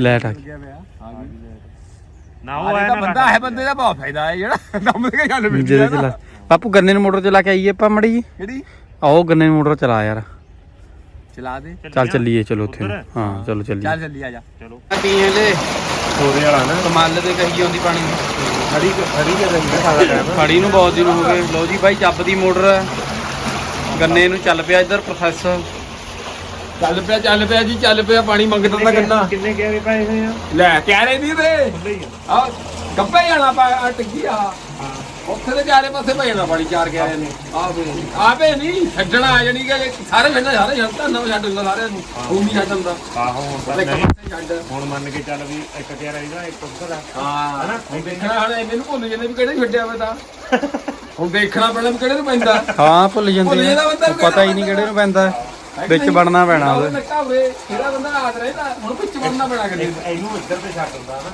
Speaker 1: ਲੈਟ ਆ ਗਈ।
Speaker 3: ਹਾਂ
Speaker 2: ਨਾ ਉਹ ਆਇਆ
Speaker 3: ਤਾਂ
Speaker 2: ਨਾ
Speaker 3: ਬੰਦਾ ਹੈ ਬੰਦੇ ਦਾ ਬਹੁਤ ਫਾਇਦਾ ਹੈ ਜਿਹੜਾ। ਦਮ ਦੇ
Speaker 1: ਜਿਹਦੇ ਚਲਾ ਬਾਪੂ ਗੰਨੇ ਨੂੰ ਮੋਟਰ ਚਲਾ ਕੇ ਆਈਏ ਆਪਾਂ ਮੜੀ ਜੀ
Speaker 3: ਕਿਹੜੀ?
Speaker 1: ਆਓ ਗੰਨੇ ਨੂੰ ਮੋਟਰ ਚਲਾ ਯਾਰ।
Speaker 3: ਚਲਾ ਦੇ।
Speaker 1: ਚੱਲ ਚੱਲੀਏ ਚਲੋ ਉੱਥੇ। ਨੂੰ। ਹਾਂ ਚਲੋ ਚੱਲੀਏ।
Speaker 3: ਚੱਲ ਚੱਲੀ ਆ ਜਾ।
Speaker 2: ਚਲੋ।
Speaker 1: ਪੀਏ ਦੇ
Speaker 2: ਉਹਦੇ ਵਾਲਾ ਨਾ।
Speaker 1: ਕਮਾਲ ਦੇ ਕਹੀ ਆਉਂਦੀ ਪਾਣੀ
Speaker 2: ਖੜੀ ਖੜੀ ਕੇ ਰਹਿੰਦਾ ਸਾਰਾ ਟਾਈਮ
Speaker 1: ਖੜੀ ਨੂੰ ਬਹੁਤ ਦਿਨ ਹੋ ਗਏ ਲਓ ਜੀ ਬਾਈ ਚੱਬ ਦੀ ਮੋਟਰ ਗੰਨੇ ਨੂੰ ਚੱਲ ਪਿਆ ਇੱਧਰ ਪ੍ਰੋਸੈਸ।
Speaker 3: ਚੱਲ ਪਿਆ ਚੱਲ ਪਿਆ ਜੀ ਚੱਲ ਪਿਆ ਪਾਣੀ ਮੰਗਦਾ ਤਾਂ ਗੰਨਾ।
Speaker 2: ਕਿੰਨੇ ਕਿਆਰੇ ਪਾਏ ਹੋਏ ਆ?
Speaker 3: ਲੈ ਕਹਿ ਰਹੇ ਦੀ ਤੇ।
Speaker 2: ਆ।
Speaker 3: ਗੱਪੇ ਜਾਣਾ ਪਾ ਟੱਕੀ ਆ। ਉੱਥੇ ਦੇ ਚਾਰੇ ਪਾਸੇ ਪੈ ਜਾਣਾ ਪਾਣੀ ਚਾਰ ਕੇ ਆਏ ਨੇ ਆਵੇ ਆਵੇ ਨਹੀਂ ਛੱਡਣਾ ਆ ਜਾਣੀ ਕਿ ਸਾਰੇ ਛੱਡਣਾ ਸਾਰੇ ਛੱਡਦਾ ਨਾ ਛੱਡ ਦਿੰਦਾ ਸਾਰਿਆਂ ਨੂੰ। ਉਹ ਨਹੀਂ ਛੱਡ ਦਿੰਦਾ।
Speaker 2: ਆਹੋ ਹੁਣ ਤਾਂ ਨਹੀਂ। ਮੰਨ ਕੇ ਚੱਲ ਵੀ ਇੱਕ ਕਿਆਰਾ ਇਹਦਾ ਇੱਕ ਉੱਧਰ ਆ।
Speaker 3: ਹਾਂ। ਹੁਣ ਦੇਖਣਾ ਹਣ ਮੈਨੂੰ ਭੁੱਲ ਜਾਂਦੇ ਵੀ ਕਿਹੜੇ ਨੂੰ ਛੱਡਿਆ ਹੋਇਆ ਤਾਂ। ਹੁਣ ਦੇਖਣਾ ਪੈਣਾ ਵੀ ਕਿਹੜੇ ਨੂੰ ਪੈਂਦਾ।
Speaker 1: ਹਾਂ ਭੁੱਲ ਜਾਂਦੇ ਪਤਾ ਹੀ ਨਹੀਂ ਕਿਹੜੇ ਨੂੰ ਪੈਂਦਾ। ਵਿੱਚ ਵੜਨਾ ਪੈਣਾ ਉਹਦੇ।
Speaker 3: ਨੱਕਾ ਹੋਵੇ ਕਿਹੜਾ ਬੰਦਾ ਆਦ ਰਹਿੰਦਾ ਹੁਣ ਵਿੱਚ ਵੜਨਾ ਪੈਣਾ ਕਦੇ
Speaker 2: ਇਹਨੂੰ ਇੱਧਰ ਤੇ ਛੱਡ ਦਿੰਦਾ ਨਾ।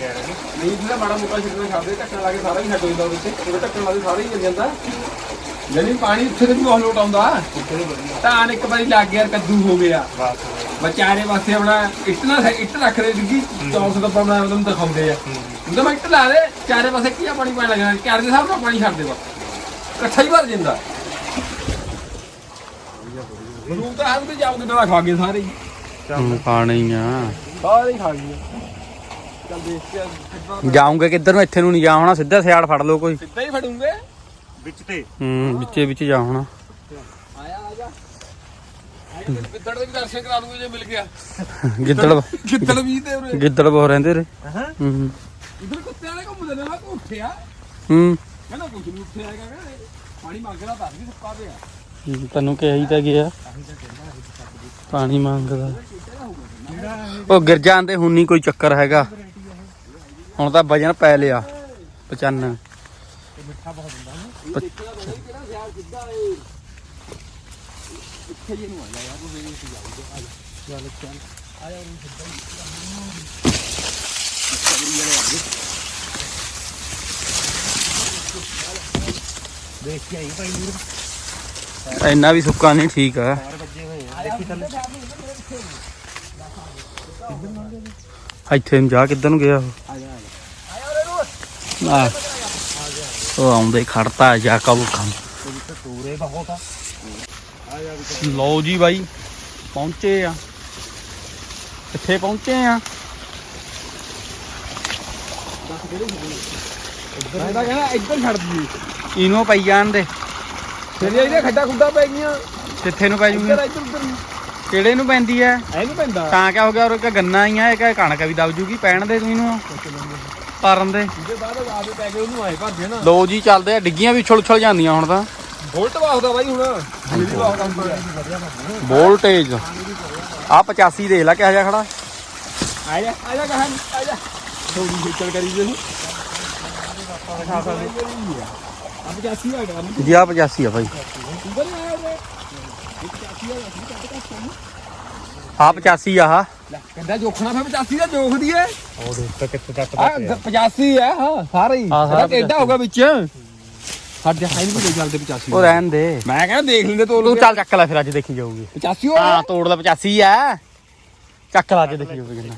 Speaker 2: ਇੱਕ ਕਿਆਰਾ ਨਹੀਂ
Speaker 3: ਨਹੀਂ ਜਿਹੜਾ ਮਾੜਾ ਮੋਟਾ ਛੱਡਣਾ ਛੱਡਦੇ ਢੱਕਣ ਲਾ ਕੇ ਸਾਰਾ ਹੀ ਛੱਡ ਦਿੰਦਾ ਉਹਦੇ ਤੇ ਉਹਦੇ ਢੱਕਣ ਲਾ ਕੇ ਸਾਰਾ ਹੀ ਮਿਲ ਜਾਂਦਾ। ਯਾਨੀ ਪਾਣੀ ਉੱਥੇ ਤੇ ਵੀ ਬਹੁਤ ਲੋਟ ਆਉਂਦਾ। ਧਾਨ ਇੱਕ ਵਾਰੀ ਲੱਗ ਗਿਆ ਕੱਦੂ ਹੋ ਗਿਆ। ਵਿਚਾਰੇ ਵਾਸਤੇ ਆਪਣਾ ਇੱਟ ਨਾ ਇੱਟ ਰੱਖ ਦੇ ਡਿੱਗੀ ਚੌਂਸ ਦਾ ਪਾਉਣਾ ਉਹਨੂੰ ਦਿਖਾਉਂਦੇ ਆ। ਉਹਦਾ ਮੈਂ ਇੱਟ ਲਾ ਦੇ ਚਾਰੇ ਪਾਸੇ ਕੀ ਪਾਣੀ ਪਾਣ ਲੱਗਣਾ। ਚਾਰ ਦੇ ਨਾਲ ਪਾਣੀ ਛੱਡ ਦੇ ਬਸ। ਇਕੱਠਾ ਹੀ ਭਰ ਜਾਂਦਾ। ਮਰੂਦ ਤਾਂ ਤੇ ਜਾਉਂਦੇ ਨਾਲ ਖਾ ਗਏ ਸਾਰੇ। ਹੀ
Speaker 1: ਆ।
Speaker 3: ਸਾਰੇ ਹੀ ਖਾ ਗਏ। ਚੱਲ ਦੇਖ ਕੇ ਸਿੱਧਾ
Speaker 1: ਜਾਉਂਗੇ ਕਿੱਧਰ ਨੂੰ? ਇੱਥੇ ਨੂੰ ਨਹੀਂ ਜਾ ਹੋਣਾ ਸਿੱਧਾ ਸਿਆੜ ਫੜ ਲਓ ਕੋਈ।
Speaker 3: ਸਿੱਧਾ ਹੀ ਫੜੂਗੇ?
Speaker 2: ਵਿੱਚ ਤੇ।
Speaker 1: ਹੂੰ ਵਿੱਚੇ ਵਿੱਚ ਜਾ ਹੋਣਾ।
Speaker 3: ਆਇਆ ਆ ਜਾ। ਗਿੱਦੜ ਦੇ ਵੀ ਦਰਸ਼ਨ ਕਰਾ ਦੂੰਗੇ ਜੇ ਮਿਲ ਗਿਆ।
Speaker 1: ਗਿੱਦੜ
Speaker 3: ਗਿੱਦੜ ਵੀ ਤੇ ਉਰੇ।
Speaker 1: ਗਿੱਦੜ ਬਹੁਤ ਰਹਿੰਦੇ ਰੇ
Speaker 2: ਹਾਂ।
Speaker 1: ਹੂੰ
Speaker 3: ਉਧਰ ਕੁੱਤੇ ਵਾਲੇ ਘੁੰਮਦੇ ਨੇ ਮੈਂ ਕਿਹਾ ਉੱਠਿਆ।
Speaker 1: ਹੂੰ।
Speaker 3: ਕਹਿੰਦਾ ਕੁਝ ਨਹੀਂ ਉੱਠਿਆ ਹੈਗਾ ਕਹਿੰਦਾ ਪਾਣੀ ਮੰਗਦਾ ਤਾਂ ਵੀ ਸੁੱਕਾ ਪਿਆ।
Speaker 1: ਤੈਨੂੰ ਕਿਹਾ ਹੀ ਤਾਂ ਗਿਆ। ਪਾਣੀ ਮੰਗਦਾ। ਉਹ ਗਿਰ ਜਾਂਦੇ ਹੁਣ ਨਹੀਂ ਕੋਈ ਚੱਕਰ ਹੈਗਾ। ਹੁਣ ਤਾਂ ਵਜਨ ਪੈ ਲਿਆ। 95
Speaker 2: ਦੇਖ ਕੇ ਆਈ ਭਾਈ ਨੂਰ
Speaker 1: ਇੰਨਾ ਵੀ ਸੁੱਕਾ ਨਹੀਂ, ਠੀਕ ਆ। ਇੱਥੇ ਨੂੰ ਜਾ ਕਿੱਧਰ ਨੂੰ ਗਿਆ ਉਹ? ਆ। ਉਹ ਆਉਂਦੇ ਖੜਤਾ ਜਾ ਕਬੂ ਕੰਮ।
Speaker 2: ਤੂਰੇ ਬਹੁਤ ਆ
Speaker 1: ਲਓ ਜੀ ਬਾਈ ਪਹੁੰਚੇ ਆ। ਕਿੱਥੇ ਪਹੁੰਚੇ ਆ?
Speaker 3: ਮੈਂ ਤਾਂ ਕਹਿੰਦਾ ਇੱਧਰ ਛੱਡ ਦੀ
Speaker 1: ਇਹਨੂੰ ਪਈ ਜਾਣ ਦੇ।
Speaker 3: ਇਹਦੇ ਖੱਡਾ ਖੁੱਡਾ ਪੈ ਗਈਆਂ।
Speaker 1: ਕਿੱਥੇ ਨੂੰ ਪੈ ਜੂਗੀ?
Speaker 3: ਇੱਧਰ ਇੱਧਰ।
Speaker 1: ਕਿਹੜੇ ਨੂੰ ਪੈਂਦੀ ਐ?
Speaker 3: ਇਹਨੂੰ ਪੈਂਦਾ।
Speaker 1: ਤਾਂ ਕਿਆ ਹੋ ਗਿਆ ਔਰ ਇੱਕ ਗੰਨਾ ਹੀ ਆ ਇੱਕ ਕਣਕ ਵੀ ਦਬ ਜੂਗੀ ਪੈਣ ਦੇ ਤੂੰ ਇਹਨੂੰ। ਪਰਨ ਦੇ।
Speaker 3: ਬਾਅਦ ਪੈ ਉਹਨੂੰ ਆਏ
Speaker 1: ਲੋ ਜੀ ਚੱਲਦੇ ਆ। ਡਿੱਗੀਆਂ ਵੀ ਉਛਲ ਉਛਲ ਜਾਂਦੀਆਂ ਹੁਣ ਤਾਂ।
Speaker 3: ਵੋਲਟ ਵਾਹਦਾ ਬਾਈ ਹੁਣ।
Speaker 1: ਵੋਲਟੇਜ ਆ 85 ਦੇਖ ਲੈ ਕਿਹੋ ਜਿਹਾ ਖੜਾ।
Speaker 3: ਆ ਜਾ ਆ ਜਾ ਕਹਾਂ ਆ ਜਾ। ਥੋੜੀ ਖੇਚਲ ਕਰੀ ਜੇ
Speaker 1: ਜੀ ਆ 85 ਆ ਭਾਈ
Speaker 3: ਹੀ
Speaker 1: ਆ 85 ਆ ਆਹ।
Speaker 3: ਲੈ ਕਹਿੰਦਾ ਜੋਖਣਾ ਫਿਰ 85 ਦਾ ਜੋਖ ਦੀ ਹੈ
Speaker 2: ਉਹ ਦੇਖ ਤਾਂ ਕਿੱਥੇ ਤੱਕ
Speaker 3: ਆ 85 ਹੈ ਹਾਂ ਸਾਰਾ। ਹੀ
Speaker 1: ਹਾਂ, ਸਾਰਾ
Speaker 3: ਹੋਗਾ ਵਿੱਚ? ਸਾਡੇ ਹਾਈ ਵੀ ਲੈ ਚੱਲਦੇ 85
Speaker 1: ਉਹ ਰਹਿਣ ਦੇ।
Speaker 3: ਮੈਂ ਕਹਿੰਦਾ ਦੇਖ ਲੈਂਦੇ ਤੋਲ
Speaker 1: ਤੂੰ ਚੱਲ ਚੱਕ ਲੈ ਫਿਰ ਅੱਜ ਦੇਖੀ ਜਾਊਗੀ।
Speaker 3: 85 ਹੋ
Speaker 1: ਹਾਂ ਤੋੜ ਦਾ 85 ਆ। ਚੱਕ ਲਾ ਅੱਜ ਦੇਖੀ ਜਾਊਗੀ ਕਿੰਨਾ।